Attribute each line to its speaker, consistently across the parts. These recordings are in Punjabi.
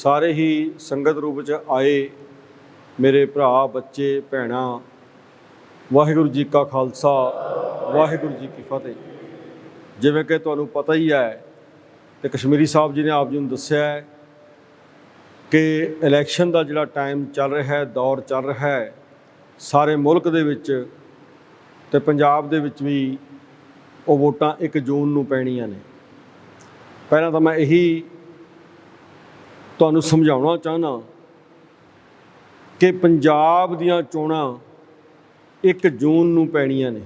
Speaker 1: ਸਾਰੇ ਹੀ ਸੰਗਤ ਰੂਪ ਵਿੱਚ ਆਏ ਮੇਰੇ ਭਰਾ, ਬੱਚੇ, ਭੈਣਾਂ, ਵਾਹਿਗੁਰੂ ਜੀ ਕਾ ਖਾਲਸਾ, ਵਾਹਿਗੁਰੂ ਜੀ ਕੀ ਫਤਿਹ। ਜਿਵੇਂ ਕਿ ਤੁਹਾਨੂੰ ਪਤਾ ਹੀ ਹੈ ਤੇ ਕਸ਼ਮੀਰੀ ਸਾਹਿਬ ਜੀ ਨੇ ਆਪ ਜੀ ਨੂੰ ਦੱਸਿਆ ਹੈ ਕਿ ਇਲੈਕਸ਼ਨ ਦਾ ਜਿਹੜਾ ਟਾਈਮ ਚੱਲ ਰਿਹਾ ਹੈ, ਦੌਰ ਚੱਲ ਰਿਹਾ ਹੈ, ਸਾਰੇ ਮੁਲਕ ਦੇ ਵਿੱਚ ਤੇ ਪੰਜਾਬ ਦੇ ਵਿੱਚ ਵੀ ਉਹ ਵੋਟਾਂ 1 ਜੂਨ ਨੂੰ ਪੈਣੀਆਂ ਨੇ। ਪਹਿਲਾਂ ਤਾਂ ਮੈਂ ਇਹੀ ਤੁਹਾਨੂੰ ਸਮਝਾਉਣਾ ਚਾਹਨਾ ਕਿ ਪੰਜਾਬ ਦੀਆਂ ਚੋਣਾਂ 1 ਜੂਨ ਨੂੰ ਪੈਣੀਆਂ ਨੇ।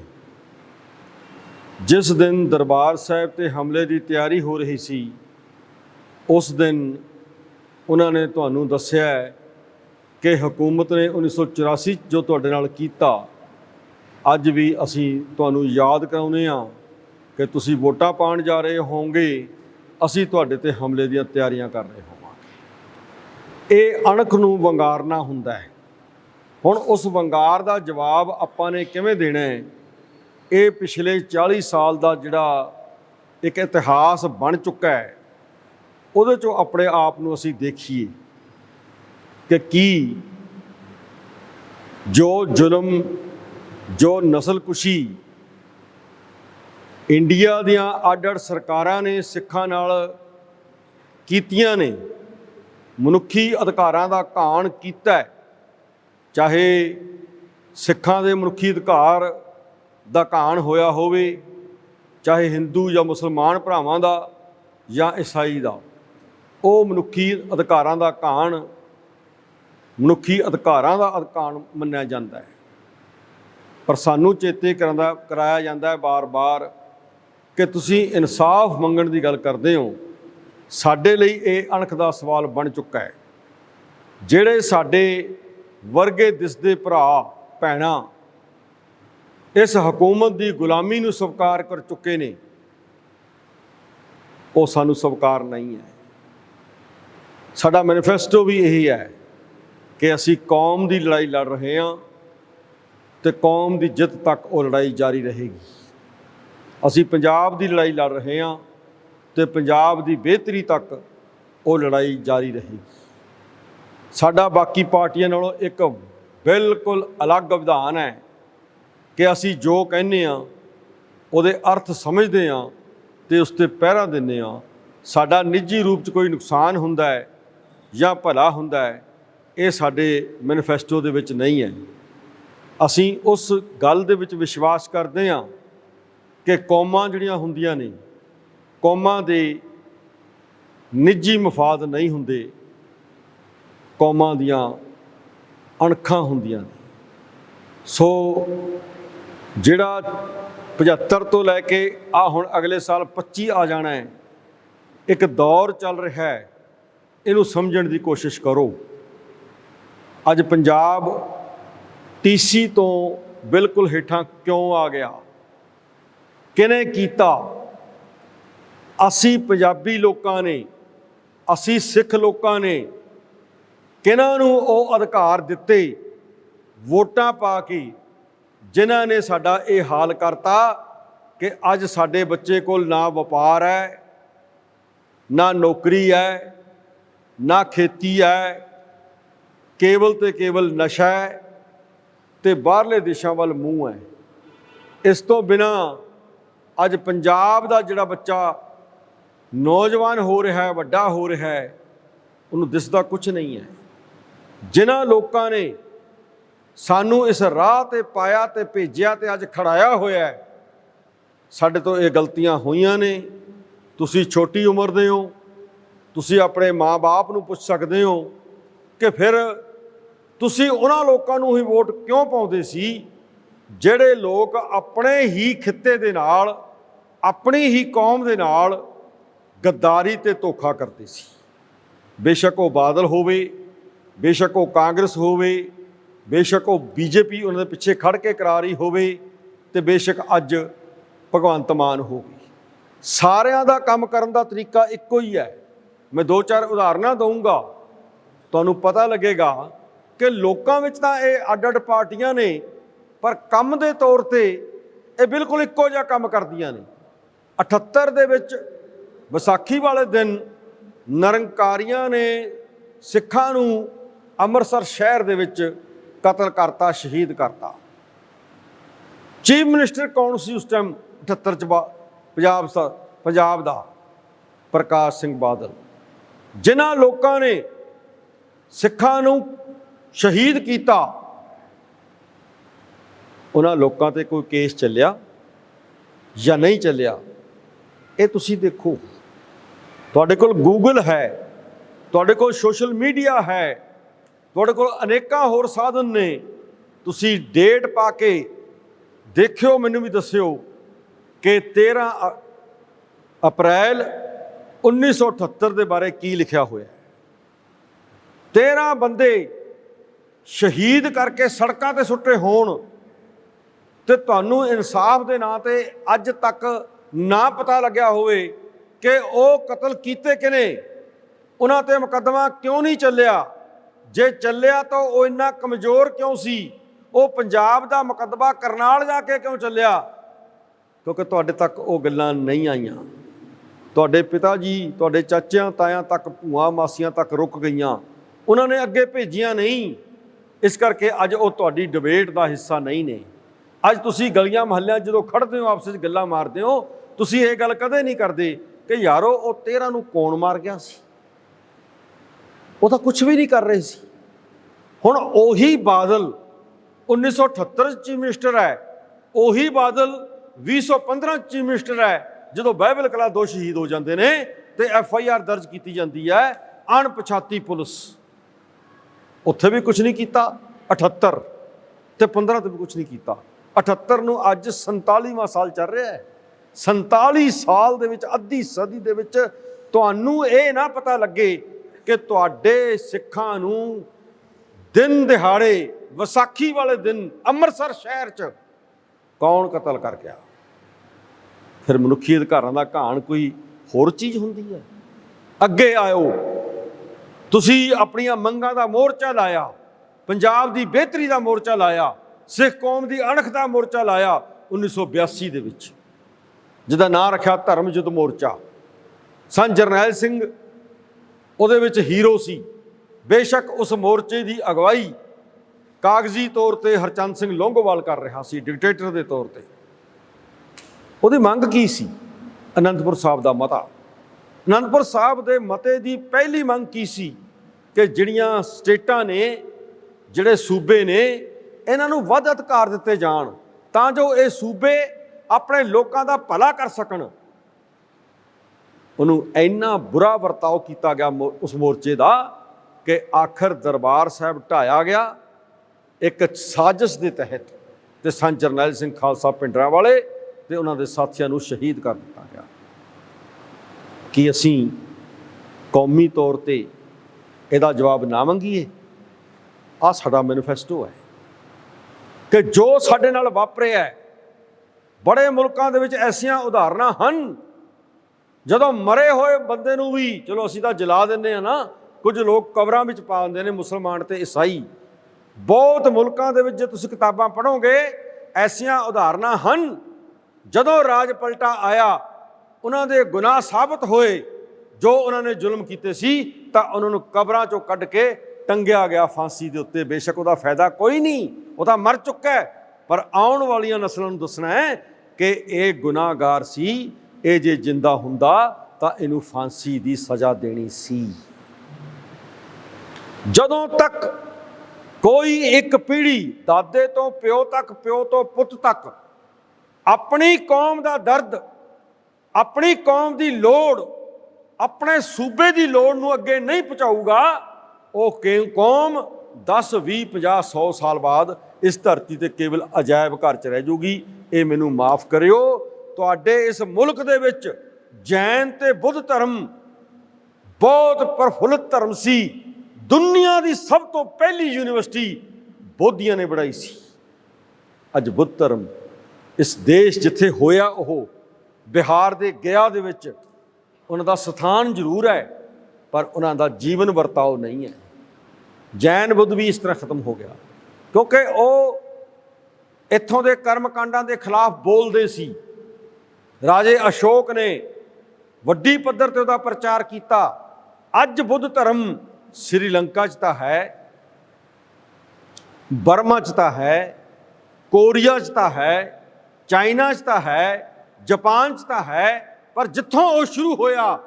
Speaker 1: ਜਿਸ ਦਿਨ ਦਰਬਾਰ ਸਾਹਿਬ ਤੇ ਹਮਲੇ ਦੀ ਤਿਆਰੀ ਹੋ ਰਹੀ ਸੀ, ਉਸ ਦਿਨ ਉਹਨਾਂ ਨੇ ਤੁਹਾਨੂੰ ਦੱਸਿਆ ਕਿ ਹਕੂਮਤ ਨੇ 1984 ਜੋ ਤੁਹਾਡੇ ਨਾਲ ਕੀਤਾ, ਅੱਜ ਵੀ ਅਸੀਂ ਤੁਹਾਨੂੰ ਯਾਦ ਕਰਾਉਨੇ ਆ ਕਿ ਤੁਸੀਂ ਵੋਟਾਂ ਪਾਣ ਜਾ ਰਹੇ ਹੋਵੋਗੇ, ਅਸੀਂ ਤੁਹਾਡੇ ਤੇ ਹਮਲੇ ਦੀਆਂ ਤਿਆਰੀਆਂ ਕਰ ਰਹੇ ਹੋਵਾਂਗੇ। ਇਹ ਅਣਖ ਨੂੰ ਵੰਗਾਰਨਾ ਹੁੰਦਾ ਹੈ। ਹੁਣ ਉਸ ਵੰਗਾਰ ਦਾ ਜਵਾਬ ਆਪਾਂ ਨੇ ਕਿਵੇਂ ਦੇਣਾ ਹੈ? ਇਹ ਪਿਛਲੇ 40 ਸਾਲ ਦਾ ਜਿਹੜਾ ਇੱਕ ਇਤਿਹਾਸ ਬਣ ਚੁੱਕਾ ਹੈ, ਉਹਦੇ ਚੋਂ ਆਪਣੇ ਆਪ ਨੂੰ ਅਸੀਂ ਦੇਖੀਏ ਕਿ ਕੀ ਜੋ ਜ਼ੁਲਮ, ਜੋ ਨਸਲਕੁਸ਼ੀ ਇੰਡੀਆ ਦੀਆਂ ਅੱਡ-ਅੱਡ ਸਰਕਾਰਾਂ ਨੇ, ਸਿੱਖਾਂ ਨਾਲ ਕੀਤੀਆਂ ਨੇ ਮਨੁੱਖੀ ਅਧਿਕਾਰਾਂ ਦਾ ਘਾਣ ਕੀਤਾ ਹੈ। ਚਾਹੇ ਸਿੱਖਾਂ ਦੇ ਮਨੁੱਖੀ ਅਧਿਕਾਰ ਦਾ ਘਾਣ ਹੋਇਆ ਹੋਵੇ, ਚਾਹੇ ਹਿੰਦੂ ਜਾਂ ਮੁਸਲਮਾਨ ਭਰਾਵਾਂ ਦਾ ਜਾਂ ਈਸਾਈ ਦਾ, ਉਹ ਮਨੁੱਖੀ ਅਧਿਕਾਰਾਂ ਦਾ ਘਾਣ ਮਨੁੱਖੀ ਅਧਿਕਾਰਾਂ ਦਾ ਅਧਿਕਾਰ ਮੰਨਿਆ ਜਾਂਦਾ ਹੈ। ਪਰ ਸਾਨੂੰ ਚੇਤੇ ਕਰਦਾ, ਕਰਾਇਆ ਜਾਂਦਾ ਹੈ ਬਾਰ-ਬਾਰ ਕਿ ਤੁਸੀਂ ਇਨਸਾਫ ਮੰਗਣ ਦੀ ਗੱਲ ਕਰਦੇ ਹੋ। ਸਾਡੇ ਲਈ ਇਹ ਅਣਖ ਦਾ ਸਵਾਲ ਬਣ ਚੁੱਕਾ ਹੈ। ਜਿਹੜੇ ਸਾਡੇ ਵਰਗੇ ਦਿਸਦੇ ਭਰਾ, ਭੈਣਾਂ ਇਸ ਹਕੂਮਤ ਦੀ ਗੁਲਾਮੀ ਨੂੰ ਸਵੀਕਾਰ ਕਰ ਚੁੱਕੇ ਨੇ, ਉਹ ਸਾਨੂੰ ਸਵੀਕਾਰ ਨਹੀਂ ਹੈ। ਸਾਡਾ ਮੈਨੀਫੈਸਟੋ ਵੀ ਇਹੀ ਹੈ ਕਿ ਅਸੀਂ ਕੌਮ ਦੀ ਲੜਾਈ ਲੜ ਰਹੇ ਹਾਂ ਤੇ ਕੌਮ ਦੀ ਜਿੱਤ ਤੱਕ ਉਹ ਲੜਾਈ ਜਾਰੀ ਰਹੇਗੀ। ਅਸੀਂ ਪੰਜਾਬ ਦੀ ਲੜਾਈ ਲੜ ਰਹੇ ਹਾਂ ਤੇ ਪੰਜਾਬ ਦੀ ਬਿਹਤਰੀ ਤੱਕ ਉਹ ਲੜਾਈ ਜਾਰੀ ਰਹੇਗੀ ਸਾਡਾ ਬਾਕੀ ਪਾਰਟੀਆਂ ਨਾਲੋਂ ਇੱਕ ਬਿਲਕੁਲ ਅਲੱਗ ਵਿਧਾਨ ਹੈ ਕਿ ਅਸੀਂ ਜੋ ਕਹਿੰਦੇ ਆ ਉਹਦੇ ਅਰਥ ਸਮਝਦੇ ਆ ਤੇ ਉਸ ਤੇ ਪਹਿਰਾ ਦਿੰਦੇ ਆ ਸਾਡਾ ਨਿੱਜੀ ਰੂਪ 'ਚ ਕੋਈ ਨੁਕਸਾਨ ਹੁੰਦਾ ਹੈ ਜਾਂ ਭਲਾ ਹੁੰਦਾ ਹੈ, ਇਹ ਸਾਡੇ ਮੈਨੀਫੈਸਟੋ ਦੇ ਵਿੱਚ ਨਹੀਂ ਹੈ। ਅਸੀਂ ਉਸ ਗੱਲ ਦੇ ਵਿੱਚ ਵਿਸ਼ਵਾਸ ਕਰਦੇ ਹਾਂ ਕਿ ਕੌਮਾਂ ਜਿਹੜੀਆਂ ਹੁੰਦੀਆਂ ਨੇ ਕੌਮਾਂ ਦੇ ਨਿੱਜੀ ਮਫਾਦ ਨਹੀਂ ਹੁੰਦੇ, ਕੌਮਾਂ ਦੀਆਂ ਅਣਖਾਂ ਹੁੰਦੀਆਂ ਸੋ ਜਿਹੜਾ 75 ਤੋਂ ਲੈ ਕੇ ਆ ਹੁਣ ਅਗਲੇ ਸਾਲ 25 ਆ ਜਾਣਾ ਹੈ, ਇੱਕ ਦੌਰ ਚੱਲ ਰਿਹਾ ਹੈ, ਇਹਨੂੰ ਸਮਝਣ ਦੀ ਕੋਸ਼ਿਸ਼ ਕਰੋ। ਅੱਜ ਪੰਜਾਬ ਟੀਸੀ ਤੋਂ ਬਿਲਕੁਲ ਹੇਠਾਂ ਕਿਉਂ ਆ ਗਿਆ? ਕਿਨੇ ਕੀਤਾ? ਅਸੀਂ ਪੰਜਾਬੀ ਲੋਕਾਂ ਨੇ, ਅਸੀਂ ਸਿੱਖ ਲੋਕਾਂ ਨੇ ਕਿਹਨਾਂ ਨੂੰ ਉਹ ਅਧਿਕਾਰ ਦਿੱਤੇ, ਵੋਟਾਂ ਪਾ ਕੇ ਜਿਨ੍ਹਾਂ ਨੇ ਸਾਡਾ ਇਹ ਹਾਲ ਕਰਤਾ ਕਿ ਅੱਜ ਸਾਡੇ ਬੱਚੇ ਕੋਲ ਨਾ ਵਪਾਰ ਹੈ, ਨਾ ਨੌਕਰੀ ਹੈ, ਨਾ ਖੇਤੀ ਹੈ, ਕੇਵਲ ਤੇ ਕੇਵਲ ਨਸ਼ਾ ਹੈ ਤੇ ਬਾਹਰਲੇ ਦੇਸ਼ਾਂ ਵੱਲ ਮੂੰਹ ਹੈ। ਇਸ ਤੋਂ ਬਿਨਾ ਅੱਜ ਪੰਜਾਬ ਦਾ ਜਿਹੜਾ ਬੱਚਾ ਨੌਜਵਾਨ ਹੋ ਰਿਹਾ ਹੈ, ਵੱਡਾ ਹੋ ਰਿਹਾ ਹੈ, ਉਹਨੂੰ ਦਿਸਦਾ ਕੁਝ ਨਹੀਂ ਹੈ। ਜਿਨ੍ਹਾਂ ਲੋਕਾਂ ਨੇ ਸਾਨੂੰ ਇਸ ਰਾਹ ਤੇ ਪਾਇਆ ਤੇ ਭੇਜਿਆ ਤੇ ਅੱਜ ਖੜਾਇਆ ਹੋਇਆ ਹੈ, ਸਾਡੇ ਤੋਂ ਇਹ ਗਲਤੀਆਂ ਹੋਈਆਂ ਨੇ। ਤੁਸੀਂ ਛੋਟੀ ਉਮਰ ਦੇ ਹੋ, ਤੁਸੀਂ ਆਪਣੇ ਮਾਪੇ ਨੂੰ ਪੁੱਛ ਸਕਦੇ ਹੋ ਕਿ ਫਿਰ ਤੁਸੀਂ ਉਹਨਾਂ ਲੋਕਾਂ ਨੂੰ ਹੀ ਵੋਟ ਕਿਉਂ ਪਾਉਂਦੇ ਸੀ, ਜਿਹੜੇ ਲੋਕ ਆਪਣੇ ਹੀ ਖਿੱਤੇ ਦੇ ਨਾਲ, ਆਪਣੀ ਹੀ ਕੌਮ ਦੇ ਨਾਲ ਗੱਦਾਰੀ ਤੇ ਧੋਖਾ ਕਰਦੇ ਸੀ। ਬੇਸ਼ੱਕ ਉਹ ਬਾਦਲ ਹੋਵੇ, ਬੇਸ਼ੱਕ ਉਹ ਕਾਂਗਰਸ ਹੋਵੇ, ਬੇਸ਼ੱਕ ਉਹ ਬੀਜੇਪੀ ਉਹਨਾਂ ਦੇ ਪਿੱਛੇ ਖੜ ਕੇ ਕਰਾਰੀ ਹੋਵੇ ਤੇ ਬੇਸ਼ੱਕ ਅੱਜ ਭਗਵੰਤ ਮਾਨ ਹੋਵੇ ਸਾਰਿਆਂ ਦਾ ਕੰਮ ਕਰਨ ਦਾ ਤਰੀਕਾ ਇੱਕੋ ਹੀ ਹੈ। ਮੈਂ ਦੋ ਚਾਰ ਉਦਾਹਰਨਾਂ ਦਊਂਗਾ, ਤੁਹਾਨੂੰ ਪਤਾ ਲੱਗੇਗਾ ਕਿ ਲੋਕਾਂ ਵਿੱਚ ਤਾਂ ਇਹ ਅੱਡ-ਅੱਡ ਪਾਰਟੀਆਂ ਨੇ, ਪਰ ਕੰਮ ਦੇ ਤੌਰ ਤੇ ਇਹ ਬਿਲਕੁਲ ਇੱਕੋ ਜਿਹਾ ਕੰਮ ਕਰਦੀਆਂ ਨੇ। 78 ਦੇ ਵਿੱਚ ਵਿਸਾਖੀ ਵਾਲੇ ਦਿਨ ਨਰੰਕਾਰੀਆਂ ਨੇ ਸਿੱਖਾਂ ਨੂੰ ਅੰਮ੍ਰਿਤਸਰ ਸ਼ਹਿਰ ਦੇ ਵਿੱਚ ਕਤਲ ਕਰਤਾ, ਸ਼ਹੀਦ ਕਰਤਾ। ਚੀਫ ਮਿਨਿਸਟਰ ਕੌਣ ਸੀ ਉਸ ਟਾਈਮ 78 ਚ ਬਾ- ਪੰਜਾਬ ਸਾ- ਪੰਜਾਬ ਦਾ ਪ੍ਰਕਾਸ਼ ਸਿੰਘ ਬਾਦਲ। ਜਿਨ੍ਹਾਂ ਲੋਕਾਂ ਨੇ ਸਿੱਖਾਂ ਨੂੰ ਸ਼ਹੀਦ ਕੀਤਾ, ਉਹਨਾਂ ਲੋਕਾਂ ਤੇ ਕੋਈ ਕੇਸ ਚੱਲਿਆ ਜਾਂ ਨਹੀਂ ਚੱਲਿਆ, ਇਹ ਤੁਸੀਂ ਦੇਖੋ। ਤੁਹਾਡੇ ਕੋਲ ਗੂਗਲ ਹੈ, ਤੁਹਾਡੇ ਕੋਲ ਸੋਸ਼ਲ ਮੀਡੀਆ ਹੈ, ਤੁਹਾਡੇ ਕੋਲ ਅਨੇਕਾਂ ਹੋਰ ਸਾਧਨ ਨੇ, ਤੁਸੀਂ ਡੇਟ ਪਾ ਕੇ ਦੇਖਿਓ, ਮੈਨੂੰ ਵੀ ਦੱਸਿਓ ਕਿ 13 ਅ- ਅਪ੍ਰੈਲ 1978 ਦੇ ਬਾਰੇ ਕੀ ਲਿਖਿਆ ਹੋਇਆ ਹੈ। 13 ਬੰਦੇ ਸ਼ਹੀਦ ਕਰਕੇ ਸੜਕਾਂ ਤੇ ਸੁੱਟੇ ਹੋਣ ਤੇ ਤੁਹਾਨੂੰ ਇਨਸਾਫ ਦੇ ਨਾਂ ਤੇ ਅੱਜ ਤੱਕ ਨਾ ਪਤਾ ਲੱਗਿਆ ਹੋਵੇ ਕਿ ਉਹ ਕਤਲ ਕੀਤੇ ਕਿਨੇ? ਉਹਨਾਂ ਤੇ ਮੁਕੱਦਮਾ ਕਿਉਂ ਨਹੀਂ ਚੱਲਿਆ? ਜੇ ਚੱਲਿਆ ਤਾਂ ਉਹ ਇੰਨਾ ਕਮਜ਼ੋਰ ਕਿਉਂ ਸੀ? ਉਹ ਪੰਜਾਬ ਦਾ ਮੁਕੱਦਮਾ ਕਰਨਾਲ ਜਾ ਕੇ ਕਿਉਂ ਚੱਲਿਆ? ਕਿਉਂਕਿ ਤੁਹਾਡੇ ਤੱਕ ਉਹ ਗੱਲਾਂ ਨਹੀਂ ਆਈਆਂ। ਤੁਹਾਡੇ ਪਿਤਾ ਜੀ, ਤੁਹਾਡੇ ਚਾਚਿਆਂ, ਤਾਇਆਂ ਤੱਕ, ਭੂਆ ਮਾਸੀਆਂ ਤੱਕ ਰੁਕ ਗਈਆਂ। ਉਹਨਾਂ ਨੇ ਅੱਗੇ ਭੇਜੀਆਂ ਨਹੀਂ। ਇਸ ਕਰਕੇ ਅੱਜ ਉਹ ਤੁਹਾਡੀ ਡਿਬੇਟ ਦਾ ਹਿੱਸਾ ਨਹੀਂ ਨੇ। ਅੱਜ ਤੁਸੀਂ ਗਲੀਆਂ, ਮਹੱਲਿਆਂ ਜਦੋਂ ਖੜਦੇ ਹੋ, ਆਪਸ ਵਿੱਚ ਗੱਲਾਂ ਮਾਰਦੇ ਹੋ, ਤੁਸੀਂ ਇਹ ਗੱਲ ਕਦੇ ਨਹੀਂ ਕਰਦੇ। ਕਿ ਯਾਰੋ, ਉਹ 13 ਨੂੰ ਕੌਣ ਮਾਰ ਗਿਆ ਸੀ? ਉਹ ਤਾਂ ਕੁਝ ਵੀ ਨਹੀਂ ਕਰ ਰਹੇ ਸੀ। ਹੁਣ ਉਹੀ ਬਾਦਲ 1978 ਚ ਚੀਫ ਮਿਨਿਸਟਰ ਹੈ, ਉਹੀ ਬਾਦਲ 2015 ਚ ਚੀਫ ਮਿਨਿਸਟਰ ਹੈ, ਜਦੋਂ ਬਾਈਬਲ ਕਲਾ ਦੋ ਸ਼ਹੀਦ ਹੋ ਜਾਂਦੇ ਨੇ ਤੇ ਐਫ ਆਈ ਆਰ ਦਰਜ ਕੀਤੀ ਜਾਂਦੀ ਹੈ, ਅਣਪਛਾਤੀ ਪੁਲਿਸ। ਉੱਥੇ ਵੀ ਕੁਝ ਨਹੀਂ ਕੀਤਾ 78 ਤੇ 15 ਤੇ ਵੀ ਕੁਝ ਨਹੀਂ ਕੀਤਾ। 78 ਨੂੰ ਅੱਜ 47ਵਾਂ ਸਾਲ ਚੱਲ ਰਿਹਾ ਹੈ। 47 ਸਾਲ ਦੇ ਵਿੱਚ, ਅੱਧੀ ਸਦੀ ਦੇ ਵਿੱਚ ਤੁਹਾਨੂੰ ਇਹ ਨਾ ਪਤਾ ਲੱਗੇ ਕਿ ਤੁਹਾਡੇ ਸਿੱਖਾਂ ਨੂੰ ਦਿਨ ਦਿਹਾੜੇ, ਵਿਸਾਖੀ ਵਾਲੇ ਦਿਨ ਅੰਮ੍ਰਿਤਸਰ ਸ਼ਹਿਰ 'ਚ ਕੌਣ ਕਤਲ ਕਰ ਗਿਆ? ਫਿਰ ਮਨੁੱਖੀ ਅਧਿਕਾਰਾਂ ਦਾ ਘਾਣ ਕੋਈ ਹੋਰ ਚੀਜ਼ ਹੁੰਦੀ ਹੈ? ਅੱਗੇ ਆਇਓ। ਤੁਸੀਂ ਆਪਣੀਆਂ ਮੰਗਾਂ ਦਾ ਮੋਰਚਾ ਲਾਇਆ, ਪੰਜਾਬ ਦੀ ਬਿਹਤਰੀ ਦਾ ਮੋਰਚਾ ਲਾਇਆ, ਸਿੱਖ ਕੌਮ ਦੀ ਅਣਖ ਦਾ ਮੋਰਚਾ ਲਾਇਆ 1982 ਦੇ ਵਿੱਚ। ਜਿਹਦਾ ਨਾਂ ਰੱਖਿਆ ਧਰਮ ਯੁੱਧ ਮੋਰਚਾ। ਸੰ ਜਰਨੈਲ ਸਿੰਘ ਉਹਦੇ ਵਿੱਚ ਹੀਰੋ ਸੀ। ਬੇਸ਼ੱਕ ਉਸ ਮੋਰਚੇ ਦੀ ਅਗਵਾਈ ਕਾਗਜ਼ੀ ਤੌਰ ਤੇ ਹਰਚੰਦ ਸਿੰਘ ਲੋਂਗੋਵਾਲ ਕਰ ਰਿਹਾ ਸੀ, ਡਿਕਟੇਟਰ ਦੇ ਤੌਰ ਤੇ। ਉਹਦੀ ਮੰਗ ਕੀ ਸੀ? ਅਨੰਦਪੁਰ ਸਾਹਿਬ ਦਾ ਮਤਾ। ਅਨੰਦਪੁਰ ਸਾਹਿਬ ਦੇ ਮਤੇ ਦੀ ਪਹਿਲੀ ਮੰਗ ਕੀ ਸੀ? ਕਿ ਜਿਹੜੀਆਂ ਸਟੇਟਾਂ ਨੇ, ਜਿਹੜੇ ਸੂਬੇ ਨੇ, ਇਹਨਾਂ ਨੂੰ ਵੱਧ ਅਧਿਕਾਰ ਦਿੱਤੇ ਜਾਣ। ਤਾਂ ਜੋ ਇਹ ਸੂਬੇ ਆਪਣੇ ਲੋਕਾਂ ਦਾ ਭਲਾ ਕਰ ਸਕਣ। ਉਹਨੂੰ ਇੰਨਾ ਬੁਰਾ ਵਰਤਾਓ ਕੀਤਾ ਗਿਆ ਮੋ- ਉਸ ਮੋਰਚੇ ਦਾ ਕਿ ਆਖਰ ਦਰਬਾਰ ਸਾਹਿਬ ਢਾਇਆ ਗਿਆ। ਇੱਕ ਸਾਜ਼ਿਸ਼ ਦੇ ਤਹਿਤ ਤੇ ਸੰਤ ਜਰਨੈਲ ਸਿੰਘ ਖਾਲਸਾ ਪਿੰਡਰਾਂ ਵਾਲੇ ਤੇ ਉਹਨਾਂ ਦੇ ਸਾਥੀਆਂ ਨੂੰ ਸ਼ਹੀਦ ਕਰ ਦਿੱਤਾ ਗਿਆ। ਕਿ ਅਸੀਂ ਕੌਮੀ ਤੌਰ ਤੇ ਇਹਦਾ ਜਵਾਬ ਨਾ ਮੰਗੀਏ? ਆ ਸਾਡਾ ਮੈਨੀਫੈਸਟੋ ਹੈ ਕਿ ਜੋ ਸਾਡੇ ਨਾਲ ਵਾਪਰਿਆ ਹੈ, ਬੜੇ ਮੁਲਕਾਂ ਦੇ ਵਿੱਚ ਐਸੀਆਂ ਉਦਾਹਰਨਾਂ ਹਨ। ਜਦੋਂ ਮਰੇ ਹੋਏ ਬੰਦੇ ਨੂੰ ਵੀ, ਚਲੋ ਅਸੀਂ ਤਾਂ ਜਲਾ ਦਿੰਦੇ ਆ ਨਾ, ਕੁਝ ਲੋਕ ਕਬਰਾਂ ਵਿੱਚ ਪਾ ਦਿੰਦੇ ਨੇ ਮੁਸਲਮਾਨ ਤੇ ਈਸਾਈ। ਬਹੁਤ ਮੁਲਕਾਂ ਦੇ ਵਿੱਚ ਜੇ ਤੁਸੀਂ ਕਿਤਾਬਾਂ ਪੜ੍ਹੋਗੇ, ਐਸੀਆਂ ਉਦਾਹਰਨਾਂ ਹਨ। ਜਦੋਂ ਰਾਜ ਪਲਟਾ ਆਇਆ, ਉਹਨਾਂ ਦੇ ਗੁਨਾਹ ਸਾਬਤ ਹੋਏ, ਜੋ ਉਹਨਾਂ ਨੇ ਜ਼ੁਲਮ ਕੀਤੇ ਸੀ, ਤਾਂ ਉਹਨਾਂ ਨੂੰ ਕਬਰਾਂ ਚੋਂ ਕੱਢ ਕੇ ਟੰਗਿਆ ਗਿਆ ਫਾਂਸੀ ਦੇ ਉੱਤੇ। ਬੇਸ਼ੱਕ ਉਹਦਾ ਫਾਇਦਾ ਕੋਈ ਨਹੀਂ, ਉਹ ਤਾਂ ਮਰ ਚੁੱਕਾ ਹੈ। ਪਰ ਆਉਣ ਵਾਲੀਆਂ ਨਸਲਾਂ ਨੂੰ ਦੱਸਣਾ ਹੈ ਕਿ ਇਹ ਗੁਨਾਹਗਾਰ ਸੀ, ਇਹ ਜੇ ਜਿੰਦਾ ਹੁੰਦਾ ਤਾਂ ਇਹਨੂੰ ਫਾਂਸੀ ਦੀ ਸਜ਼ਾ ਦੇਣੀ ਸੀ। ਜਦੋਂ ਤੱਕ ਕੋਈ ਇੱਕ ਪੀੜ੍ਹੀ ਦਾਦੇ ਤੋਂ ਪਿਓ ਤੱਕ, ਪਿਓ ਤੋਂ ਪੁੱਤ ਤੱਕ ਆਪਣੀ ਕੌਮ ਦਾ ਦਰਦ, ਆਪਣੀ ਕੌਮ ਦੀ ਲੋੜ, ਆਪਣੇ ਸੂਬੇ ਦੀ ਲੋੜ ਨੂੰ ਅੱਗੇ ਨਹੀਂ ਪਹੁੰਚਾਊਗਾ, ਉਹ ਕੌਮ 10 20 50 100 ਸਾਲ ਬਾਅਦ ਇਸ ਧਰਤੀ ਤੇ ਕੇਵਲ ਅਜਾਇਬ ਘਰ 'ਚ ਰਹਿ ਜੂਗੀ ਇਹ ਮੈਨੂੰ ਮਾਫ ਕਰਿਓ। ਤੁਹਾਡੇ ਇਸ ਮੁਲਕ ਦੇ ਵਿੱਚ ਜੈਨ ਤੇ ਬੁੱਧ ਧਰਮ ਬਹੁਤ ਪ੍ਰਫੁੱਲਤ ਧਰਮ ਸੀ। ਦੁਨੀਆ ਦੀ ਸਭ ਤੋਂ ਪਹਿਲੀ ਯੂਨੀਵਰਸਿਟੀ ਬੋਧੀਆਂ ਨੇ ਬਣਾਈ ਸੀ। ਅੱਜ ਬੁੱਧ ਧਰਮ ਇਸ ਦੇਸ਼ ਜਿੱਥੇ ਹੋਇਆ ਉਹ, ਬਿਹਾਰ ਦੇ ਗਿਆ ਦੇ ਵਿੱਚ ਉਹਨਾਂ ਦਾ ਸਥਾਨ ਜ਼ਰੂਰ ਹੈ, ਪਰ ਉਹਨਾਂ ਦਾ ਜੀਵਨ ਵਰਤਾਓ ਨਹੀਂ ਹੈ। ਜੈਨ ਬੁੱਧ ਵੀ ਇਸ ਤਰ੍ਹਾਂ ਖਤਮ ਹੋ ਗਿਆ। ਕਿਉਂਕਿ ਉਹ ਇੱਥੋਂ ਦੇ ਕਰਮ ਕਾਂਡਾਂ ਦੇ ਖਿਲਾਫ ਬੋਲਦੇ ਸੀ। ਰਾਜੇ ਅਸ਼ੋਕ ਨੇ ਵੱਡੀ ਪੱਧਰ ਤੇ ਉਹਦਾ ਪ੍ਰਚਾਰ ਕੀਤਾ। ਅੱਜ ਬੁੱਧ ਧਰਮ ਸ੍ਰੀਲੰਕਾ 'ਚ ਤਾਂ ਹੈ, ਬਰਮਾ 'ਚ ਤਾਂ ਹੈ, ਕੋਰੀਆ 'ਚ ਤਾਂ ਹੈ, ਚਾਈਨਾ 'ਚ ਤਾਂ ਹੈ, ਜਾਪਾਨ 'ਚ ਤਾਂ ਹੈ, ਪਰ ਜਿੱਥੋਂ ਉਹ ਸ਼ੁਰੂ ਹੋਇਆ,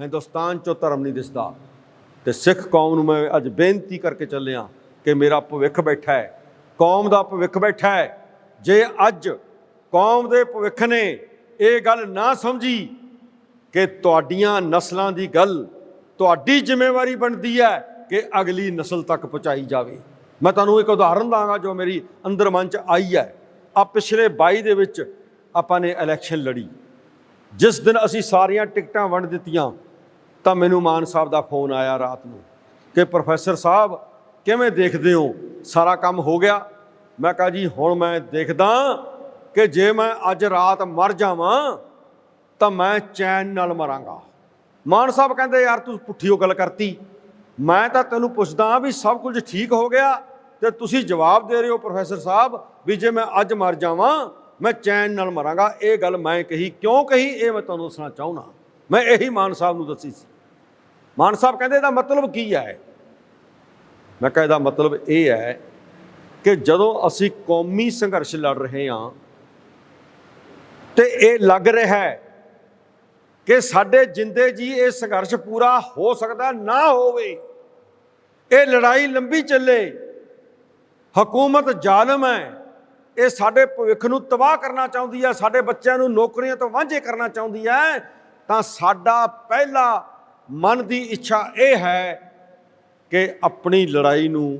Speaker 1: ਹਿੰਦੁਸਤਾਨ 'ਚੋਂ ਧਰਮ ਨਹੀਂ ਦਿਸਦਾ। ਤੇ ਸਿੱਖ ਕੌਮ ਨੂੰ ਮੈਂ ਅੱਜ ਬੇਨਤੀ ਕਰਕੇ ਚੱਲਿਆ ਕਿ ਮੇਰਾ ਭਵਿੱਖ ਬੈਠਾ ਹੈ, ਕੌਮ ਦਾ ਭਵਿੱਖ ਬੈਠਾ ਹੈ। ਜੇ ਅੱਜ ਕੌਮ ਦੇ ਭਵਿੱਖ ਨੇ ਇਹ ਗੱਲ ਨਾ ਸਮਝੀ ਕਿ ਤੁਹਾਡੀਆਂ ਨਸਲਾਂ ਦੀ ਗੱਲ ਤੁਹਾਡੀ ਜ਼ਿੰਮੇਵਾਰੀ ਬਣਦੀ ਹੈ ਕਿ ਅਗਲੀ ਨਸਲ ਤੱਕ ਪਹੁੰਚਾਈ ਜਾਵੇ। ਮੈਂ ਤੁਹਾਨੂੰ ਇੱਕ ਉਦਾਹਰਨ ਦਾਂਗਾ ਜੋ ਮੇਰੀ ਅੰਦਰ ਮਨ ਚ ਆਈ ਹੈ। ਆ ਪਿਛਲੇ 22 ਦੇ ਵਿੱਚ ਆਪਾਂ ਨੇ ਇਲੈਕਸ਼ਨ ਲੜੀ। ਜਿਸ ਦਿਨ ਅਸੀਂ ਸਾਰੀਆਂ ਟਿਕਟਾਂ ਵੰਡ ਦਿੱਤੀਆਂ, ਤਾਂ ਮੈਨੂੰ ਮਾਨ ਸਾਹਿਬ ਦਾ ਫੋਨ ਆਇਆ ਰਾਤ ਨੂੰ ਕਿ ਪ੍ਰੋਫੈਸਰ ਸਾਹਿਬ, ਕਿਵੇਂ ਦੇਖਦੇ ਹੋ? ਸਾਰਾ ਕੰਮ ਹੋ ਗਿਆ? ਮੈਂ ਕਹਾ ਜੀ, ਹੁਣ ਮੈਂ ਦੇਖਦਾ ਕਿ ਜੇ ਮੈਂ ਅੱਜ ਰਾਤ ਮਰ ਜਾਵਾਂ, ਤਾਂ ਮੈਂ ਚੈਨ ਨਾਲ ਮਰਾਂਗਾ। ਮਾਨ ਸਾਹਿਬ ਕਹਿੰਦੇ, ਯਾਰ, ਤੂੰ ਪੁੱਠੀ ਉਹ ਗੱਲ ਕਰਤੀ। ਮੈਂ ਤਾਂ ਤੈਨੂੰ ਪੁੱਛਦਾ ਵੀ ਸਭ ਕੁਝ ਠੀਕ ਹੋ ਗਿਆ ਤੇ ਤੁਸੀਂ ਜਵਾਬ ਦੇ ਰਹੇ ਹੋ ਪ੍ਰੋਫੈਸਰ ਸਾਹਿਬ ਵੀ ਜੇ ਮੈਂ ਅੱਜ ਮਰ ਜਾਵਾਂ, ਮੈਂ ਚੈਨ ਨਾਲ ਮਰਾਂਗਾ। ਇਹ ਗੱਲ ਮੈਂ ਕਹੀ, ਕਿਉਂ ਕਹੀ? ਇਹ ਮੈਂ ਤੁਹਾਨੂੰ ਦੱਸਣਾ ਚਾਹੁੰਦਾ ਮੈਂ ਇਹੀ ਮਾਨ ਸਾਹਿਬ ਨੂੰ ਦੱਸੀ ਸੀ। ਮਾਨ ਸਾਹਿਬ ਕਹਿੰਦੇ, ਇਹਦਾ ਮਤਲਬ ਕੀ ਹੈ? ਮੈਂ ਕਿਹਾ, ਇਹਦਾ ਮਤਲਬ ਇਹ ਹੈ ਕਿ ਜਦੋਂ ਅਸੀਂ ਕੌਮੀ ਸੰਘਰਸ਼ ਲੜ ਰਹੇ ਹਾਂ ਤੇ ਇਹ ਲੱਗ ਰਿਹਾ ਹੈ ਕਿ ਸਾਡੇ ਜਿੰਦੇ ਜੀ ਇਹ ਸੰਘਰਸ਼ ਪੂਰਾ ਹੋ ਸਕਦਾ ਨਾ ਹੋਵੇ, ਇਹ ਲੜਾਈ ਲੰਬੀ ਚੱਲੇ, ਹਕੂਮਤ ਜ਼ਾਲਮ ਹੈ, ਇਹ ਸਾਡੇ ਭਵਿੱਖ ਨੂੰ ਤਬਾਹ ਕਰਨਾ ਚਾਹੁੰਦੀ ਹੈ, ਸਾਡੇ ਬੱਚਿਆਂ ਨੂੰ ਨੌਕਰੀਆਂ ਤੋਂ ਵਾਂਝੇ ਕਰਨਾ ਚਾਹੁੰਦੀ ਹੈ, ਤਾਂ ਸਾਡਾ ਪਹਿਲਾ ਮਨ ਦੀ ਇੱਛਾ ਇਹ ਹੈ ਕਿ ਆਪਣੀ ਲੜਾਈ ਨੂੰ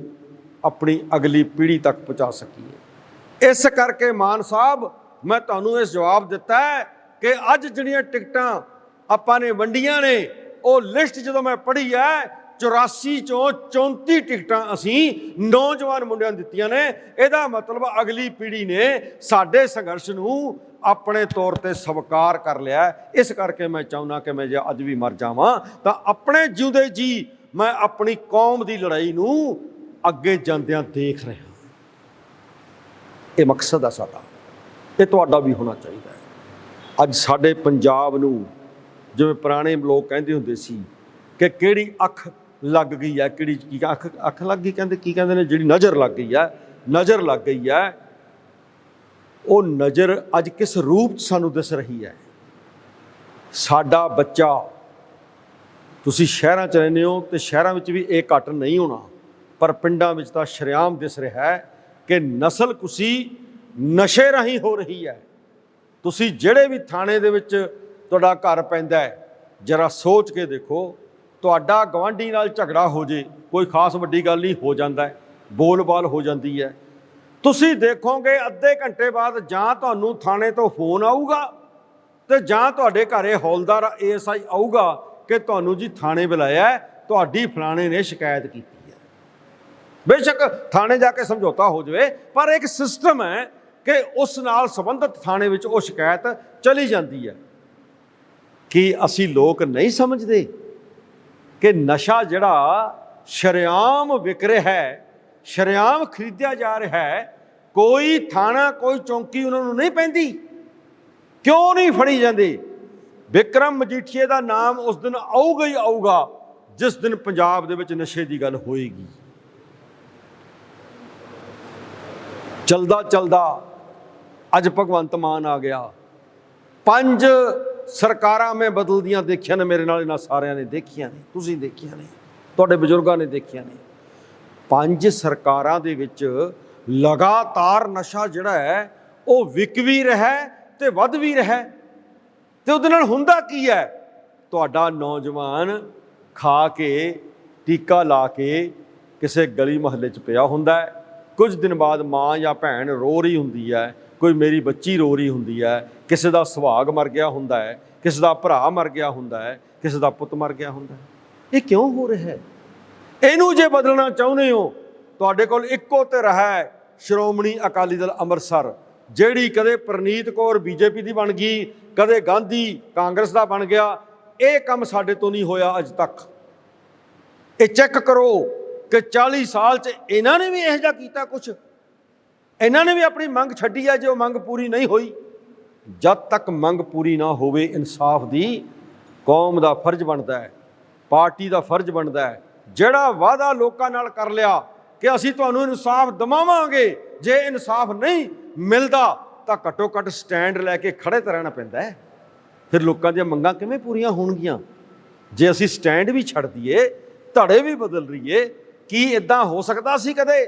Speaker 1: ਆਪਣੀ ਅਗਲੀ ਪੀੜ੍ਹੀ ਤੱਕ ਪਹੁੰਚਾ ਸਕੀਏ। ਇਸ ਕਰਕੇ ਮਾਨ ਸਾਹਿਬ, ਮੈਂ ਤੁਹਾਨੂੰ ਇਸ ਜਵਾਬ ਦਿੱਤਾ ਹੈ ਕਿ ਅੱਜ ਜਿਹੜੀਆਂ ਟਿਕਟਾਂ ਆਪਾਂ ਨੇ ਵੰਡੀਆਂ ਨੇ, ਉਹ ਲਿਸਟ ਜਦੋਂ ਮੈਂ ਪੜ੍ਹੀ ਹੈ 84 ਚੋਂ 34 ਟਿਕਟਾਂ ਅਸੀਂ ਨੌਜਵਾਨ ਮੁੰਡਿਆਂ ਨੂੰ ਦਿੱਤੀਆਂ ਨੇ। ਇਹਦਾ ਮਤਲਬ ਅਗਲੀ ਪੀੜ੍ਹੀ ਨੇ ਸਾਡੇ ਸੰਘਰਸ਼ ਨੂੰ ਆਪਣੇ ਤੌਰ ਤੇ ਸਵੀਕਾਰ ਕਰ ਲਿਆ ਇਸ ਕਰਕੇ ਮੈਂ ਚਾਹੁੰਦਾ ਕਿ ਮੈਂ ਜੇ ਅੱਜ ਵੀ ਮਰ ਜਾਵਾਂ, ਤਾਂ ਆਪਣੇ ਜਿਉਂਦੇ ਜੀ ਮੈਂ ਆਪਣੀ ਕੌਮ ਦੀ ਲੜਾਈ ਨੂੰ ਅੱਗੇ ਜਾਂਦਿਆਂ ਦੇਖ ਰਿਹਾ ਇਹ ਮਕਸਦ ਆ ਸਾਡਾ। ਇਹ ਤੁਹਾਡਾ ਵੀ ਹੋਣਾ ਚਾਹੀਦਾ ਹੈ। ਅੱਜ ਸਾਡੇ ਪੰਜਾਬ ਨੂੰ ਜਿਵੇਂ ਪੁਰਾਣੇ ਲੋਕ ਕਹਿੰਦੇ ਹੁੰਦੇ ਸੀ ਕਿ ਕਿਹੜੀ ਅੱਖ ਲੱਗ ਗਈ ਹੈ, ਕਿਹੜੀ ਕੀ ਅੱਖ ਅੱਖ ਲੱਗ ਗਈ ਕਹਿੰਦੇ, ਕੀ ਕਹਿੰਦੇ ਨੇ? ਜਿਹੜੀ ਨਜ਼ਰ ਲੱਗ ਗਈ ਹੈ, ਨਜ਼ਰ ਲੱਗ ਗਈ ਹੈ, ਉਹ ਨਜ਼ਰ ਅੱਜ ਕਿਸ ਰੂਪ 'ਚ ਸਾਨੂੰ ਦਿਸ ਰਹੀ ਹੈ? ਸਾਡਾ ਬੱਚਾ, ਤੁਸੀਂ ਸ਼ਹਿਰਾਂ 'ਚ ਰਹਿੰਦੇ ਹੋ ਤੇ ਸ਼ਹਿਰਾਂ ਵਿੱਚ ਵੀ ਇਹ ਘੱਟ ਨਹੀਂ ਹੋਣਾ। ਪਰ ਪਿੰਡਾਂ ਵਿੱਚ ਤਾਂ ਸ਼ਰੇਆਮ ਦਿਸ ਰਿਹਾ ਹੈ ਕਿ ਨਸਲ ਕੁਸੀ ਨਸ਼ੇ ਰਾਹੀਂ ਹੋ ਰਹੀ ਹੈ। ਤੁਸੀਂ ਜਿਹੜੇ ਵੀ ਥਾਣੇ ਦੇ ਵਿੱਚ ਤੁਹਾਡਾ ਘਰ ਪੈਂਦਾ ਹੈ, ਜਰਾ ਸੋਚ ਕੇ ਦੇਖੋ, ਤੁਹਾਡਾ ਗਵਾਂਢੀ ਨਾਲ ਝਗੜਾ ਹੋ ਜੇ, ਕੋਈ ਖਾਸ ਵੱਡੀ ਗੱਲ ਨਹੀਂ, ਹੋ ਜਾਂਦਾ ਹੈ, ਬੋਲਬਾਲ ਹੋ ਜਾਂਦੀ ਹੈ। ਤੁਸੀਂ ਦੇਖੋਗੇ ਅੱਧੇ ਘੰਟੇ ਬਾਅਦ ਜਾਂ ਤੁਹਾਨੂੰ ਥਾਣੇ ਤੋਂ ਫੋਨ ਆਊਗਾ ਤੇ ਜਾਂ ਤੁਹਾਡੇ ਘਰੇ ਹੌਲਦਾਰ ਏਐਸਆਈ ਆਊਗਾ ਕਿ ਤੁਹਾਨੂੰ ਜੀ ਥਾਣੇ ਬੁਲਾਇਆ ਤੁਹਾਡੀ ਫਲਾਣੇ ਨੇ ਸ਼ਿਕਾਇਤ ਕੀਤੀ। ਬੇਸ਼ੱਕ ਥਾਣੇ ਜਾ ਕੇ ਸਮਝੌਤਾ ਹੋ ਜਾਵੇ, ਪਰ ਇੱਕ ਸਿਸਟਮ ਹੈ ਕਿ ਉਸ ਨਾਲ ਸੰਬੰਧਿਤ ਥਾਣੇ ਵਿੱਚ ਉਹ ਸ਼ਿਕਾਇਤ ਚਲੀ ਜਾਂਦੀ ਹੈ। ਕਿ ਅਸੀਂ ਲੋਕ ਨਹੀਂ ਸਮਝਦੇ ਕਿ ਨਸ਼ਾ ਜਿਹੜਾ ਸ਼ਰੇਆਮ ਵਿਕ ਰਿਹਾ ਹੈ, ਸ਼ਰੇਆਮ ਖਰੀਦਿਆ ਜਾ ਰਿਹਾ ਹੈ, ਕੋਈ ਥਾਣਾ, ਕੋਈ ਚੌਂਕੀ ਉਹਨਾਂ ਨੂੰ ਨਹੀਂ ਪੈਂਦੀ? ਕਿਉਂ ਨਹੀਂ ਫੜੀ ਜਾਂਦੀ? ਵਿਕਰਮ ਮਜੀਠੀਏ ਦਾ ਨਾਮ ਉਸ ਦਿਨ ਆਊਗਾ ਹੀ ਆਊਗਾ, ਜਿਸ ਦਿਨ ਪੰਜਾਬ ਦੇ ਵਿੱਚ ਨਸ਼ੇ ਦੀ ਗੱਲ ਹੋਏਗੀ। ਚਲਦਾ ਚਲਦਾ ਅੱਜ ਭਗਵੰਤ ਮਾਨ ਆ ਗਿਆ। ਪੰਜ ਸਰਕਾਰਾਂ ਮੈਂ ਬਦਲਦੀਆਂ ਦੇਖੀਆਂ ਨੇ, ਮੇਰੇ ਨਾਲ ਇਹਨਾਂ ਸਾਰਿਆਂ ਨੇ ਦੇਖੀਆਂ ਨੇ, ਤੁਸੀਂ ਦੇਖੀਆਂ ਨੇ, ਤੁਹਾਡੇ ਬਜ਼ੁਰਗਾਂ ਨੇ ਦੇਖੀਆਂ ਨੇ। ਪੰਜ ਸਰਕਾਰਾਂ ਦੇ ਵਿੱਚ ਲਗਾਤਾਰ ਨਸ਼ਾ ਜਿਹੜਾ ਹੈ, ਉਹ ਵਿਕ ਵੀ ਰਿਹਾ ਹੈ ਤੇ ਵੱਧ ਵੀ ਰਿਹਾ ਹੈ। ਤੇ ਉਹਦੇ ਨਾਲ ਹੁੰਦਾ ਕੀ ਹੈ? ਤੁਹਾਡਾ ਨੌਜਵਾਨ ਖਾ ਕੇ, ਟੀਕਾ ਲਾ ਕੇ ਕਿਸੇ ਗਲੀ ਮੁਹੱਲੇ 'ਚ ਪਿਆ ਹੁੰਦਾ ਹੈ। ਕੁਝ ਦਿਨ ਬਾਅਦ ਮਾਂ ਜਾਂ ਭੈਣ ਰੋ ਰਹੀ ਹੁੰਦੀ ਹੈ, ਕੋਈ ਮੇਰੀ ਬੱਚੀ ਰੋ ਰਹੀ ਹੁੰਦੀ ਹੈ, ਕਿਸੇ ਦਾ ਸੁਹਾਗ ਮਰ ਗਿਆ ਹੁੰਦਾ ਹੈ, ਕਿਸੇ ਦਾ ਭਰਾ ਮਰ ਗਿਆ ਹੁੰਦਾ ਹੈ, ਕਿਸੇ ਦਾ ਪੁੱਤ ਮਰ ਗਿਆ ਹੁੰਦਾ ਹੈ। ਇਹ ਕਿਉਂ ਹੋ ਰਿਹਾ ਹੈ? ਇਹਨੂੰ ਜੇ ਬਦਲਣਾ ਚਾਹੁੰਦੇ ਹੋ, ਤੁਹਾਡੇ ਕੋਲ ਇੱਕੋ ਤੇ ਹੈ ਸ਼੍ਰੋਮਣੀ ਅਕਾਲੀ ਦਲ ਅੰਮ੍ਰਿਤਸਰ, ਜਿਹੜੀ ਕਦੇ ਪ੍ਰਨੀਤ ਕੌਰ ਬੀਜੇਪੀ ਦੀ ਬਣ ਗਈ, ਕਦੇ ਗਾਂਧੀ ਕਾਂਗਰਸ ਦਾ ਬਣ ਗਿਆ, ਇਹ ਕੰਮ ਸਾਡੇ ਤੋਂ ਨਹੀਂ ਹੋਇਆ ਅਜ ਤੱਕ। ਇਹ ਚੈੱਕ ਕਰੋ ਕਿ 40 ਸਾਲ 'ਚ ਇਹਨਾਂ ਨੇ ਵੀ ਇਹੋ ਜਿਹਾ ਕੀਤਾ ਕੁਝ ਇਹਨਾਂ ਨੇ ਵੀ ਆਪਣੀ ਮੰਗ ਛੱਡੀ ਹੈ ਜੇ ਉਹ ਮੰਗ ਪੂਰੀ ਨਹੀਂ ਹੋਈ? ਜਦ ਤੱਕ ਮੰਗ ਪੂਰੀ ਨਾ ਹੋਵੇ, ਇਨਸਾਫ ਦੀ ਕੌਮ ਦਾ ਫਰਜ਼ ਬਣਦਾ ਹੈ, ਪਾਰਟੀ ਦਾ ਫਰਜ਼ ਬਣਦਾ ਹੈ। ਜਿਹੜਾ ਵਾਅਦਾ ਲੋਕਾਂ ਨਾਲ ਕਰ ਲਿਆ ਕਿ ਅਸੀਂ ਤੁਹਾਨੂੰ ਇਨਸਾਫ ਦਿਵਾਵਾਂਗੇ, ਜੇ ਇਨਸਾਫ ਨਹੀਂ ਮਿਲਦਾ, ਤਾਂ ਘੱਟੋ ਘੱਟ ਸਟੈਂਡ ਲੈ ਕੇ ਖੜੇ ਤਾਂ ਰਹਿਣਾ ਪੈਂਦਾ ਹੈ। ਫਿਰ ਲੋਕਾਂ ਦੀਆਂ ਮੰਗਾਂ ਕਿਵੇਂ ਪੂਰੀਆਂ ਹੋਣਗੀਆਂ? ਜੇ ਅਸੀਂ ਸਟੈਂਡ ਵੀ ਛੱਡ ਦਈਏ, ਧੜੇ ਵੀ ਬਦਲ ਰਹੀਏ ਕੀ ਇਦਾਂ ਹੋ ਸਕਦਾ ਸੀ ਕਦੇ?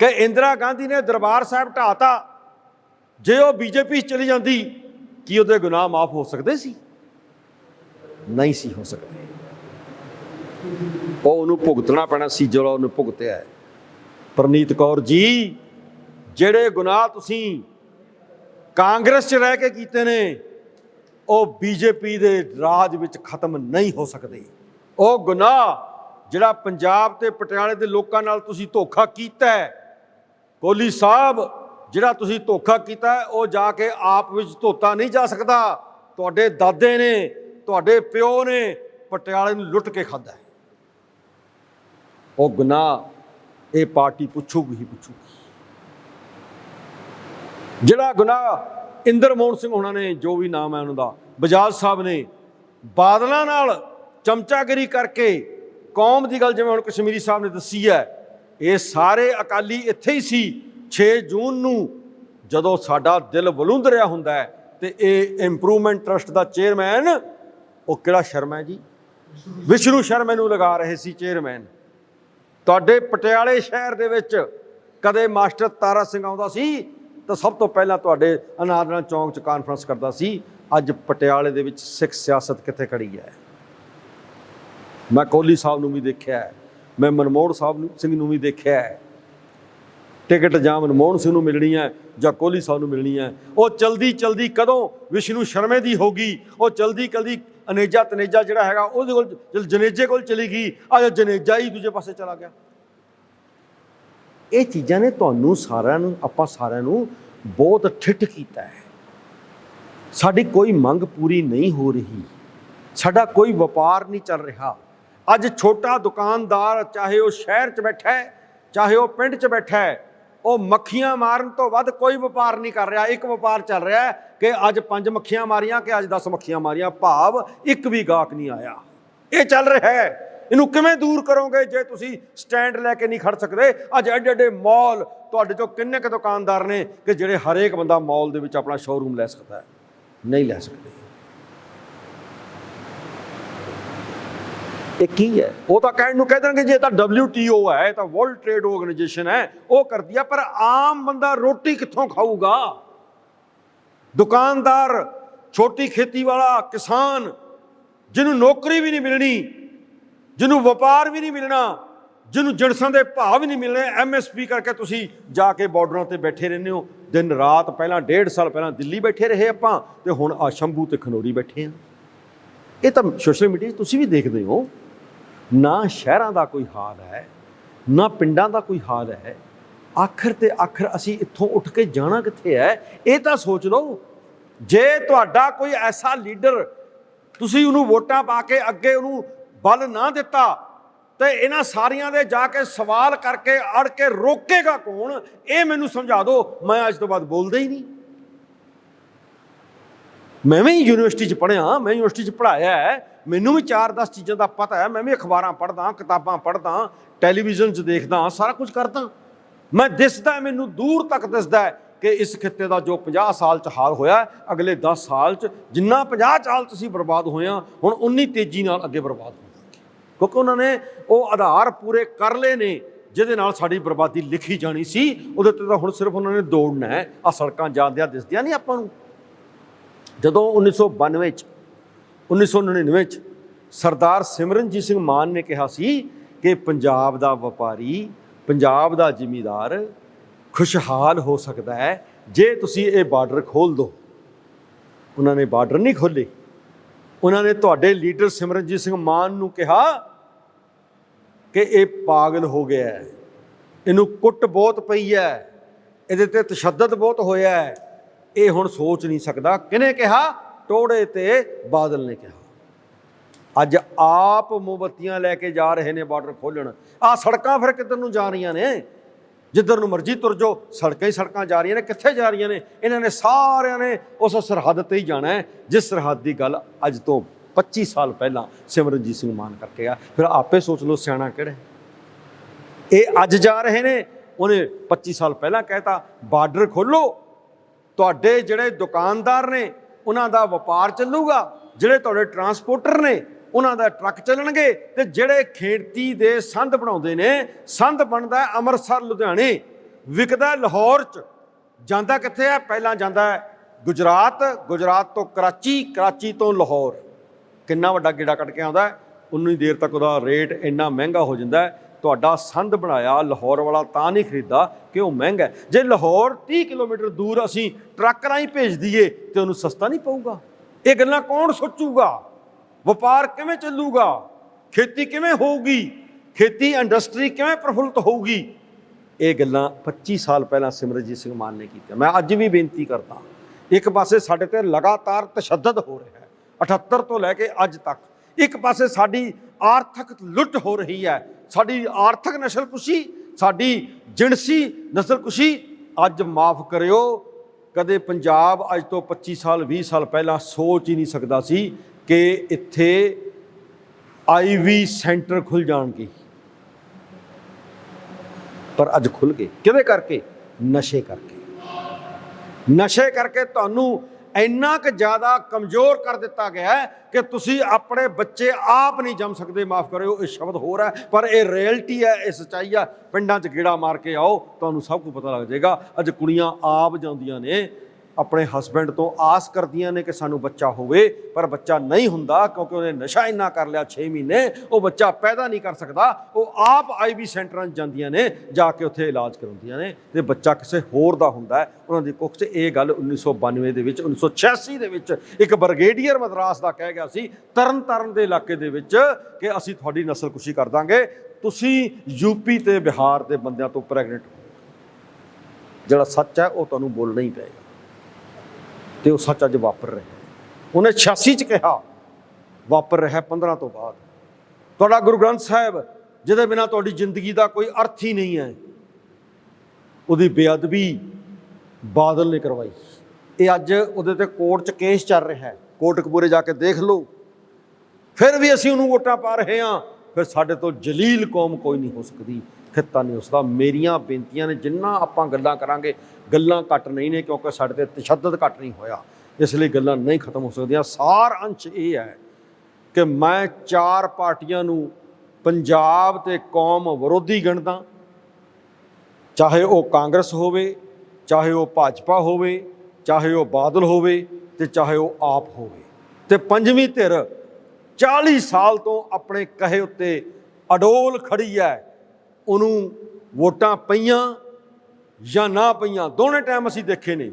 Speaker 1: ਕਿ ਇੰਦਰਾ ਗਾਂਧੀ ਨੇ ਦਰਬਾਰ ਸਾਹਿਬ ਢਾਤਾ ਜੇ ਉਹ ਬੀਜੇਪੀ ਚਲੀ ਜਾਂਦੀ, ਕੀ ਉਹਦੇ ਗੁਨਾਹ ਮਾਫ ਹੋ ਸਕਦੇ ਸੀ? ਨਹੀਂ ਸੀ ਹੋ ਸਕਦੇ। ਉਹ ਉਹਨੂੰ ਭੁਗਤਣਾ ਪੈਣਾ ਸੀ, ਜਿਹੜਾ ਉਹਨੂੰ ਭੁਗਤਿਆ ਹੈ। ਪ੍ਰਨੀਤ ਕੌਰ ਜੀ, ਜਿਹੜੇ ਗੁਨਾਹ ਤੁਸੀਂ ਕਾਂਗਰਸ 'ਚ ਰਹਿ ਕੇ ਕੀਤੇ ਨੇ, ਉਹ ਬੀਜੇਪੀ ਦੇ ਰਾਜ ਵਿੱਚ ਖਤਮ ਨਹੀਂ ਹੋ ਸਕਦੇ। ਉਹ ਗੁਨਾਹ ਜਿਹੜਾ ਪੰਜਾਬ ਤੇ ਪਟਿਆਲੇ ਦੇ ਲੋਕਾਂ ਨਾਲ ਤੁਸੀਂ ਧੋਖਾ ਕੀਤਾ ਹੈ ਕੋਲੀ ਸਾਹਿਬ, ਜਿਹੜਾ ਤੁਸੀਂ ਧੋਖਾ ਕੀਤਾ ਉਹ ਜਾ ਕੇ ਆਪ ਵਿੱਚ ਧੋਤਾ ਨਹੀਂ ਜਾ ਸਕਦਾ। ਤੁਹਾਡੇ ਦਾਦੇ ਨੇ, ਤੁਹਾਡੇ ਪਿਓ ਨੇ ਪਟਿਆਲੇ ਨੂੰ ਲੁੱਟ ਕੇ ਖਾਦਾ ਉਹ ਗੁਨਾਹ ਇਹ ਪਾਰਟੀ ਪੁੱਛੂਗੀ ਹੀ ਪੁੱਛੂਗੀ। ਜਿਹੜਾ ਗੁਨਾਹ ਇੰਦਰ ਮੋਹਨ ਸਿੰਘ ਉਹਨਾਂ ਨੇ, ਜੋ ਵੀ ਨਾਮ ਹੈ ਉਹਨਾਂ ਦਾ, ਬਜਾਜ ਸਾਹਿਬ ਨੇ, ਬਾਦਲਾਂ ਨਾਲ ਚਮਚਾਗਿਰੀ ਕਰਕੇ ਕੌਮ ਦੀ ਗੱਲ ਜਿਵੇਂ ਹੁਣ ਕਸ਼ਮੀਰੀ ਸਾਹਿਬ ਨੇ ਦੱਸੀ ਹੈ, ਇਹ ਸਾਰੇ ਅਕਾਲੀ ਇੱਥੇ ਹੀ ਸੀ 6 ਜੂਨ ਨੂੰ ਜਦੋਂ ਸਾਡਾ ਦਿਲ ਵਲੂੰਦ ਰਿਹਾ ਹੁੰਦਾ ਹੈ ਤੇ ਇਹ ਇੰਪਰੂਵਮੈਂਟ ਟਰਸਟ ਦਾ ਚੇਅਰਮੈਨ ਉਹ ਕਿਹੜਾ ਸ਼ਰਮਾ ਜੀ? ਵਿਸ਼ਨੂੰ ਸ਼ਰਮਾ ਨੂੰ ਲਗਾ ਰਹੇ ਸੀ ਚੇਅਰਮੈਨ ਤੁਹਾਡੇ ਪਟਿਆਲੇ ਸ਼ਹਿਰ ਦੇ ਵਿੱਚ ਕਦੇ ਮਾਸਟਰ ਤਾਰਾ ਸਿੰਘ ਆਉਂਦਾ ਸੀ, ਤਾਂ ਸਭ ਤੋਂ ਪਹਿਲਾਂ ਤੁਹਾਡੇ ਅਨਾਦਨਾ ਚੌਂਕ 'ਚ ਕਾਨਫਰੰਸ ਕਰਦਾ ਸੀ, ਅੱਜ ਪਟਿਆਲੇ ਦੇ ਵਿੱਚ ਸਿੱਖ ਸਿਆਸਤ ਕਿੱਥੇ ਖੜੀ ਹੈ? ਮੈਂ ਕੋਹਲੀ ਸਾਹਿਬ ਨੂੰ ਵੀ ਦੇਖਿਆ ਹੈ। ਮੈਂ ਮਨਮੋਹਨ ਸਾਹਿਬ ਸਿੰਘ ਨੂੰ ਵੀ ਦੇਖਿਆ ਹੈ। ਟਿਕਟ ਜਾਂ ਮਨਮੋਹਨ ਸਿੰਘ ਨੂੰ ਮਿਲਣੀ ਹੈ ਜਾਂ ਕੋਹਲੀ ਸਾਹਿਬ ਨੂੰ ਮਿਲਣੀ ਹੈ। ਉਹ ਚਲਦੀ ਚਲਦੀ ਕਦੋਂ ਵਿਸ਼ਨੂੰ ਸ਼ਰਮੇ ਦੀ ਹੋਗੀ ਉਹ ਚਲਦੀ ਕਲਦੀ ਅਨੇਜਾ ਤਨੇਜਾ ਜਿਹੜਾ ਹੈਗਾ, ਉਹਦੇ ਕੋਲ ਜਦ ਜਨੇਜੇ ਕੋਲ ਚਲੀ ਗਈ। ਅੱਜ ਜਨੇਜਾ ਹੀ ਦੂਜੇ ਪਾਸੇ ਚਲਾ ਗਿਆ। ਇਹ ਚੀਜ਼ਾਂ ਨੇ ਤੁਹਾਨੂੰ ਸਾਰਿਆਂ ਨੂੰ ਆਪਾਂ ਸਾਰਿਆਂ ਨੂੰ ਬਹੁਤ ਠਿੱਠ ਕੀਤਾ ਹੈ। ਸਾਡੀ ਕੋਈ ਮੰਗ ਪੂਰੀ ਨਹੀਂ ਹੋ ਰਹੀ। ਸਾਡਾ ਕੋਈ ਵਪਾਰ ਨਹੀਂ ਚੱਲ ਰਿਹਾ। ਅੱਜ ਛੋਟਾ ਦੁਕਾਨਦਾਰ ਚਾਹੇ ਉਹ ਸ਼ਹਿਰ 'ਚ ਬੈਠਾ ਹੈ, ਚਾਹੇ ਉਹ ਪਿੰਡ 'ਚ ਬੈਠਾ ਹੈ, ਉਹ ਮੱਖੀਆਂ ਮਾਰਨ ਤੋਂ ਵੱਧ ਕੋਈ ਵਪਾਰ ਨਹੀਂ ਕਰ ਰਿਹਾ। ਇੱਕ ਵਪਾਰ ਚੱਲ ਰਿਹਾ ਹੈ ਕਿ ਅੱਜ ਪੰਜ ਮੱਖੀਆਂ ਮਾਰੀਆਂ ਕਿ ਅੱਜ 10 ਮੱਖੀਆਂ ਮਾਰੀਆਂ। ਭਾਵ ਇੱਕ ਵੀ ਗਾਹਕ ਨਹੀਂ ਆਇਆ। ਇਹ ਚੱਲ ਰਿਹਾ ਹੈ। ਇਹਨੂੰ ਕਿਵੇਂ ਦੂਰ ਕਰੋਗੇ ਜੇ ਤੁਸੀਂ ਸਟੈਂਡ ਲੈ ਕੇ ਨਹੀਂ ਖੜ ਸਕਦੇ? ਅੱਜ ਐਡੇ ਐਡੇ ਮਾਲ ਤੁਹਾਡੇ ਚੋਂ ਕਿੰਨੇ ਕੁ ਦੁਕਾਨਦਾਰ ਨੇ ਕਿ ਜਿਹੜੇ ਹਰੇਕ ਬੰਦਾ ਮਾਲ ਦੇ ਵਿੱਚ ਆਪਣਾ ਸ਼ੋਰੂਮ ਲੈ ਸਕਦਾ ਹੈ? ਨਹੀਂ ਲੈ ਸਕਦਾ। ਇਹ ਕੀ ਹੈ? ਉਹ ਤਾਂ ਕਹਿਣ ਨੂੰ ਕਹਿ ਦੇਣਗੇ ਜੇ ਤਾਂ WTO ਹੈ, ਇਹ ਤਾਂ ਵਰਲਡ ਟ੍ਰੇਡ ਆਰਗੇਨਾਈਜੇਸ਼ਨ ਹੈ, ਉਹ ਕਰਦੀ ਆ, ਪਰ ਆਮ ਬੰਦਾ ਰੋਟੀ ਕਿੱਥੋਂ ਖਾਊਗਾ? ਦੁਕਾਨਦਾਰ, ਛੋਟੀ ਖੇਤੀ ਵਾਲਾ, ਕਿਸਾਨ, ਜਿਹਨੂੰ ਨੌਕਰੀ ਵੀ ਨਹੀਂ ਮਿਲਣੀ, ਜਿਹਨੂੰ ਵਪਾਰ ਵੀ ਨਹੀਂ ਮਿਲਣਾ, ਜਿਹਨੂੰ ਜਣਸਾਂ ਦੇ ਭਾਅ ਵੀ ਨਹੀਂ ਮਿਲਣੇ ਐਮਐਸਪੀ ਕਰਕੇ ਤੁਸੀਂ ਜਾ ਕੇ ਬਾਰਡਰਾਂ ਤੇ ਬੈਠੇ ਰਹਿੰਦੇ ਹੋ। ਦਿਨ ਰਾਤ ਪਹਿਲਾਂ, ਡੇਢ ਸਾਲ ਪਹਿਲਾਂ ਦਿੱਲੀ ਬੈਠੇ ਰਹੇ ਆਪਾਂ, ਤੇ ਹੁਣ ਆ ਸ਼ੰਭੂ ਤੇ ਖਨੋਰੀ ਬੈਠੇ ਆ। ਇਹ ਤਾਂ ਸੋਸ਼ਲ ਮੀਡੀਆ 'ਚ ਤੁਸੀਂ ਵੀ ਦੇਖਦੇ ਹੋ। ਨਾ ਸ਼ਹਿਰਾਂ ਦਾ ਕੋਈ ਹਾਲ ਹੈ, ਨਾ ਪਿੰਡਾਂ ਦਾ ਕੋਈ ਹਾਲ ਹੈ। ਆਖਰ ਤੇ ਆਖਰ ਅਸੀਂ ਇੱਥੋਂ ਉੱਠ ਕੇ ਜਾਣਾ ਕਿੱਥੇ ਹੈ? ਇਹ ਤਾਂ ਸੋਚ ਲਓ। ਜੇ ਤੁਹਾਡਾ ਕੋਈ ਐਸਾ ਲੀਡਰ ਤੁਸੀਂ ਉਹਨੂੰ ਵੋਟਾਂ ਪਾ ਕੇ ਅੱਗੇ ਉਹਨੂੰ ਬਲ ਨਾ ਦਿੱਤਾ, ਤੇ ਇਹਨਾਂ ਸਾਰੀਆਂ ਦੇ ਜਾ ਕੇ ਸਵਾਲ ਕਰਕੇ ਅੜ ਕੇ ਰੋਕੇਗਾ ਕੌਣ? ਇਹ ਮੈਨੂੰ ਸਮਝਾ ਦਿਓ। ਮੈਂ ਅੱਜ ਤੋਂ ਬਾਅਦ ਬੋਲਦਾ ਹੀ ਨਹੀਂ। ਮੈਂ ਵੀ ਯੂਨੀਵਰਸਿਟੀ 'ਚ ਪੜ੍ਹਿਆ, ਮੈਂ ਯੂਨੀਵਰਸਿਟੀ 'ਚ ਪੜ੍ਹਾਇਆ ਹੈ। ਮੈਨੂੰ ਵੀ 4-10 ਚੀਜ਼ਾਂ ਦਾ ਪਤਾ ਹੈ, ਮੈਂ ਵੀ ਅਖਬਾਰਾਂ ਪੜ੍ਹਦਾ, ਕਿਤਾਬਾਂ ਪੜ੍ਹਦਾ, ਟੈਲੀਵਿਜ਼ਨ 'ਚ ਦੇਖਦਾ, ਸਾਰਾ ਕੁਝ ਕਰਦਾ। ਮੈਂ ਦਿਸਦਾ ਮੈਨੂੰ ਦੂਰ ਤੱਕ ਦਿਸਦਾ ਕਿ ਇਸ ਖਿੱਤੇ ਦਾ ਜੋ 50 ਸਾਲ 'ਚ ਹਾਲ ਹੋਇਆ ਅਗਲੇ 10 ਸਾਲ 'ਚ ਜਿੰਨਾ 50 ਸਾਲ 'ਚ ਅਸੀਂ ਬਰਬਾਦ ਹੋਏ ਹਾਂ ਹੁਣ ਉਨੀ ਤੇਜ਼ੀ ਨਾਲ ਅੱਗੇ ਬਰਬਾਦ ਹੋਵਾਂਗੇ ਕਿਉਂਕਿ ਉਹਨਾਂ ਨੇ ਉਹ ਆਧਾਰ ਪੂਰੇ ਕਰ ਲਏ ਨੇ, ਜਿਹਦੇ ਨਾਲ ਸਾਡੀ ਬਰਬਾਦੀ ਲਿਖੀ ਜਾਣੀ ਸੀ, ਉਹਦੇ ਤੇ ਤਾਂ ਹੁਣ ਸਿਰਫ ਉਹਨਾਂ ਨੇ ਦੌੜਨਾ ਹੈ ਆ ਸੜਕਾਂ ਜਾਂਦਿਆਂ ਦਿਸਦੀਆਂ ਨਹੀਂ ਆਪਾਂ ਨੂੰ। ਜਦੋਂ 1992 ਚ 1999 ਚ ਸਰਦਾਰ ਸਿਮਰਨਜੀਤ ਸਿੰਘ ਮਾਨ ਨੇ ਕਿਹਾ ਸੀ ਕਿ ਪੰਜਾਬ ਦਾ ਵਪਾਰੀ, ਪੰਜਾਬ ਦਾ ਜ਼ਿਮੀਦਾਰ ਖੁਸ਼ਹਾਲ ਹੋ ਸਕਦਾ ਹੈ ਜੇ ਤੁਸੀਂ ਇਹ ਬਾਰਡਰ ਖੋਲ ਦਿਓ ਉਹਨਾਂ ਨੇ ਬਾਰਡਰ ਨਹੀਂ ਖੋਲੇ ਉਹਨਾਂ ਨੇ ਤੁਹਾਡੇ ਲੀਡਰ ਸਿਮਰਨਜੀਤ ਸਿੰਘ ਮਾਨ ਨੂੰ ਕਿਹਾ ਕਿ ਇਹ ਪਾਗਲ ਹੋ ਗਿਆ ਹੈ। ਇਹਨੂੰ ਕੁੱਟ ਬਹੁਤ ਪਈ ਹੈ। ਇਹਦੇ ਤੇ ਤਸ਼ੱਦਦ ਬਹੁਤ ਹੋਇਆ ਹੈ। ਇਹ ਹੁਣ ਸੋਚ ਨਹੀਂ ਸਕਦਾ। ਕਿਹਨੇ ਕਿਹਾ? ਟੋੜੇ ਤੇ ਬਾਦਲ ਨੇ ਕਿਹਾ। ਅੱਜ ਆਪ ਮੋਮਬੱਤੀਆਂ ਲੈ ਕੇ ਜਾ ਰਹੇ ਨੇ ਬਾਰਡਰ ਖੋਲਣ ਆ ਸੜਕਾਂ ਫਿਰ ਕਿੱਧਰ ਨੂੰ ਜਾ ਰਹੀਆਂ ਨੇ? ਜਿੱਧਰ ਨੂੰ ਮਰਜ਼ੀ ਤੁਰ ਜਾਓ, ਸੜਕਾਂ ਹੀ ਸੜਕਾਂ ਜਾ ਰਹੀਆਂ ਨੇ। ਕਿੱਥੇ ਜਾ ਰਹੀਆਂ ਨੇ? ਇਹਨਾਂ ਨੇ ਸਾਰਿਆਂ ਨੇ ਉਸ ਸਰਹੱਦ ਤੇ ਹੀ ਜਾਣਾ ਹੈ, ਜਿਸ ਸਰਹੱਦ ਦੀ ਗੱਲ ਅੱਜ ਤੋਂ 25 ਸਾਲ ਪਹਿਲਾਂ ਸਿਮਰਨਜੀਤ ਸਿੰਘ ਮਾਨ ਕਰਕੇ ਆ। ਫਿਰ ਆਪੇ ਸੋਚ ਲਓ ਸਿਆਣਾ ਕਿਹੜਾ ਇਹ ਅੱਜ ਜਾ ਰਹੇ ਨੇ। ਉਹਨੇ 25 ਸਾਲ ਪਹਿਲਾਂ ਕਹਿਤਾ ਬਾਰਡਰ ਖੋਲੋ ਤੁਹਾਡੇ ਜਿਹੜੇ ਦੁਕਾਨਦਾਰ ਨੇ, ਉਹਨਾਂ ਦਾ ਵਪਾਰ ਚੱਲੂਗਾ, ਜਿਹੜੇ ਤੁਹਾਡੇ ਟਰਾਂਸਪੋਰਟਰ ਨੇ, ਉਹਨਾਂ ਦਾ ਟਰੱਕ ਚੱਲਣਗੇ ਤੇ ਜਿਹੜੇ ਖੇਤੀ ਦੇ ਸੰਦ ਬਣਾਉਂਦੇ ਨੇ, ਸੰਦ ਬਣਦਾ ਅੰਮ੍ਰਿਤਸਰ, ਲੁਧਿਆਣੇ, ਵਿਕਦਾ ਲਾਹੌਰ ਚ। ਜਾਂਦਾ ਕਿੱਥੇ ਹੈ? ਪਹਿਲਾਂ ਜਾਂਦਾ ਗੁਜਰਾਤ ਗੁਜਰਾਤ ਤੋਂ ਕਰਾਚੀ ਕਰਾਚੀ ਤੋਂ ਲਾਹੌਰ। ਕਿੰਨਾ ਵੱਡਾ ਗੇੜਾ ਕੱਢ ਕੇ ਆਉਂਦਾ ਉਨੀ ਦੇਰ ਤੱਕ ਉਹਦਾ ਰੇਟ ਇੰਨਾ ਮਹਿੰਗਾ ਹੋ ਜਾਂਦਾ ਤੁਹਾਡਾ ਸੰਦ ਬਣਾਇਆ, ਲਾਹੌਰ ਵਾਲਾ ਤਾਂ ਨਹੀਂ ਖਰੀਦਾ ਕਿ ਉਹ ਮਹਿੰਗਾ ਜੇ ਲਾਹੌਰ 30 ਕਿਲੋਮੀਟਰ ਦੂਰ ਅਸੀਂ ਟਰੱਕ ਰਾਹੀਂ ਭੇਜ ਦਈਏ, ਤੇ ਉਹਨੂੰ ਸਸਤਾ ਨਹੀਂ ਪਊਗਾ। ਇਹ ਗੱਲਾਂ ਕੌਣ ਸੋਚੂਗਾ? ਵਪਾਰ ਕਿਵੇਂ ਚੱਲੂਗਾ? ਖੇਤੀ ਕਿਵੇਂ ਹੋਊਗੀ? ਖੇਤੀ ਇੰਡਸਟਰੀ ਕਿਵੇਂ ਪ੍ਰਫੁੱਲਤ ਹੋਊਗੀ? ਇਹ ਗੱਲਾਂ 25 ਸਾਲ ਪਹਿਲਾਂ ਸਿਮਰਜੀਤ ਸਿੰਘ ਮਾਨ ਨੇ ਕੀਤੀਆਂ। ਮੈਂ ਅੱਜ ਵੀ ਬੇਨਤੀ ਕਰਦਾ ਇੱਕ ਪਾਸੇ ਸਾਡੇ ਤੇ ਲਗਾਤਾਰ ਤਸ਼ੱਦਦ ਹੋ ਰਿਹਾ ਹੈ। 78 ਤੋਂ ਲੈ ਕੇ ਅੱਜ ਤੱਕ ਇੱਕ ਪਾਸੇ ਸਾਡੀ ਆਰਥਿਕ ਲੁੱਟ ਹੋ ਰਹੀ ਹੈ, ਸਾਡੀ ਆਰਥਿਕ ਨਸਲਕੁਸ਼ੀ, ਸਾਡੀ ਜਿਣਸੀ ਨਸਲਕੁਸ਼ੀ, ਅੱਜ ਮਾਫ ਕਰਿਓ। ਕਦੇ ਪੰਜਾਬ ਅੱਜ ਤੋਂ 25 ਸਾਲ 20 ਸਾਲ ਪਹਿਲਾਂ ਸੋਚ ਹੀ ਨਹੀਂ ਸਕਦਾ ਸੀ ਕਿ ਇੱਥੇ ਆਈਵੀ ਸੈਂਟਰ ਖੁੱਲ ਜਾਣਗੇ। ਪਰ ਅੱਜ ਖੁੱਲ ਗਏ। ਕਿਹਦੇ ਕਰਕੇ? ਨਸ਼ੇ ਕਰਕੇ। ਨਸ਼ੇ ਕਰਕੇ ਤੁਹਾਨੂੰ ਇੰਨਾ ਕੁ ਜ਼ਿਆਦਾ ਕਮਜ਼ੋਰ ਕਰ ਦਿੱਤਾ ਗਿਆ ਹੈ ਕਿ ਤੁਸੀਂ ਆਪਣੇ ਬੱਚੇ ਆਪ ਨਹੀਂ ਜੰਮ ਸਕਦੇ, ਮਾਫ ਕਰਿਓ, ਇਹ ਸ਼ਬਦ ਹੋਰ ਹੈ, ਪਰ ਇਹ ਰਿਐਲਿਟੀ ਹੈ, ਇਹ ਸੱਚਾਈ ਹੈ। ਪਿੰਡਾਂ 'ਚ ਗੇੜਾ ਮਾਰ ਕੇ ਆਓ, ਤੁਹਾਨੂੰ ਸਭ ਕੁਝ ਪਤਾ ਲੱਗ ਜਾਏਗਾ। ਅੱਜ ਕੁੜੀਆਂ ਆਪ ਜਾਂਦੀਆਂ ਨੇ ਆਪਣੇ ਹਸਬੰਡ ਤੋਂ ਆਸ ਕਰਦੀਆਂ ਨੇ ਕਿ ਸਾਨੂੰ ਬੱਚਾ ਹੋਵੇ, ਪਰ ਬੱਚਾ ਨਹੀਂ ਹੁੰਦਾ ਕਿਉਂਕਿ ਉਹਨੇ ਨਸ਼ਾ ਇੰਨਾ ਕਰ ਲਿਆ 6 ਮਹੀਨੇ, ਉਹ ਬੱਚਾ ਪੈਦਾ ਨਹੀਂ ਕਰ ਸਕਦਾ, ਉਹ ਆਪ ਆਈਵੀ ਸੈਂਟਰਾਂ 'ਚ ਜਾਂਦੀਆਂ ਨੇ, ਜਾ ਕੇ ਉੱਥੇ ਇਲਾਜ ਕਰਾਉਂਦੀਆਂ ਨੇ ਤੇ ਬੱਚਾ ਕਿਸੇ ਹੋਰ ਦਾ ਹੁੰਦਾ ਹੈ। ਉਹਨਾਂ ਦੀ ਕੁੱਖ 'ਚ ਇਹ ਗੱਲ 1992 ਦੇ ਵਿੱਚ 1986 ਦੇ ਵਿੱਚ ਇੱਕ ਬਰਗੇਡੀਅਰ ਮਦਰਾਸ ਦਾ ਕਹਿ ਗਿਆ ਸੀ ਤਰਨ ਤਾਰਨ ਦੇ ਇਲਾਕੇ ਦੇ ਵਿੱਚ ਕਿ ਅਸੀਂ ਤੁਹਾਡੀ ਨਸਲਕੁਸ਼ੀ ਕਰ ਦਾਂਗੇ। ਤੁਸੀਂ ਯੂਪੀ ਤੇ ਬਿਹਾਰ ਦੇ ਬੰਦਿਆਂ ਤੋਂ ਪ੍ਰੈਗਨੈਂਟ ਜਿਹੜਾ ਸੱਚ ਹੈ, ਉਹ ਤੁਹਾਨੂੰ ਬੋਲਣਾ ਹੀ ਪਏਗਾ। ਤੇ ਉਹ ਸੱਚ ਅੱਜ ਵਾਪਰ ਰਿਹਾ। ਉਹਨੇ 86 ਚ ਕਿਹਾ, ਵਾਪਰ ਰਿਹਾ 15 ਤੋਂ ਬਾਅਦ। ਤੁਹਾਡਾ ਗੁਰੂ ਗ੍ਰੰਥ ਸਾਹਿਬ, ਜਿਹਦੇ ਬਿਨਾ ਤੁਹਾਡੀ ਜ਼ਿੰਦਗੀ ਦਾ ਕੋਈ ਅਰਥ ਹੀ ਨਹੀਂ ਹੈ, ਉਹਦੀ ਬੇਅਦਬੀ ਬਾਦਲ ਨੇ ਕਰਵਾਈ। ਇਹ ਅੱਜ ਉਹਦੇ ਤੇ ਕੋਰਟ 'ਚ ਕੇਸ ਚੱਲ ਰਿਹਾ ਹੈ। ਕੋਟਕਪੂਰੇ ਜਾ ਕੇ ਦੇਖ ਲਓ। ਫਿਰ ਵੀ ਅਸੀਂ ਉਹਨੂੰ ਵੋਟਾਂ ਪਾ ਰਹੇ ਹਾਂ। ਫਿਰ ਸਾਡੇ ਤੋਂ ਜਲੀਲ ਕੌਮ ਕੋਈ ਨਹੀਂ ਹੋ ਸਕਦੀ। ਖਿੱਤਾ ਨਹੀਂ ਉਸਦਾ ਮੇਰੀਆਂ ਬੇਨਤੀਆਂ ਨੇ ਜਿੰਨਾ ਆਪਾਂ ਗੱਲਾਂ ਕਰਾਂਗੇ ਗੱਲਾਂ ਘੱਟ ਨਹੀਂ ਨੇ ਕਿਉਂਕਿ ਸਾਡੇ ਤੇ ਤਸ਼ੱਦਦ ਘੱਟ ਨਹੀਂ ਹੋਇਆ। ਇਸ ਲਈ ਗੱਲਾਂ ਨਹੀਂ ਖਤਮ ਹੋ ਸਕਦੀਆਂ। ਸਾਰ ਅੰਸ਼ ਇਹ ਹੈ ਕਿ ਮੈਂ ਚਾਰ ਪਾਰਟੀਆਂ ਨੂੰ ਪੰਜਾਬ ਤੇ ਕੌਮ ਵਿਰੋਧੀ ਗਿਣਦਾ। ਚਾਹੇ ਉਹ ਕਾਂਗਰਸ ਹੋਵੇ, ਚਾਹੇ ਉਹ ਭਾਜਪਾ ਹੋਵੇ, ਚਾਹੇ ਉਹ ਬਾਦਲ ਹੋਵੇ ਤੇ ਚਾਹੇ ਉਹ ਆਪ ਹੋਵੇ। ਤੇ ਪੰਜਵੀਂ ਧਿਰ 40 ਸਾਲ ਤੋਂ ਆਪਣੇ ਕਹੇ ਉੱਤੇ ਅਡੋਲ ਖੜੀ ਹੈ। ਉਹਨੂੰ ਵੋਟਾਂ ਪਈਆਂ ਜਾਂ ਨਾ ਪਈਆਂ ਦੋਨੇ ਟਾਈਮ ਅਸੀਂ ਦੇਖੇ ਨੇ।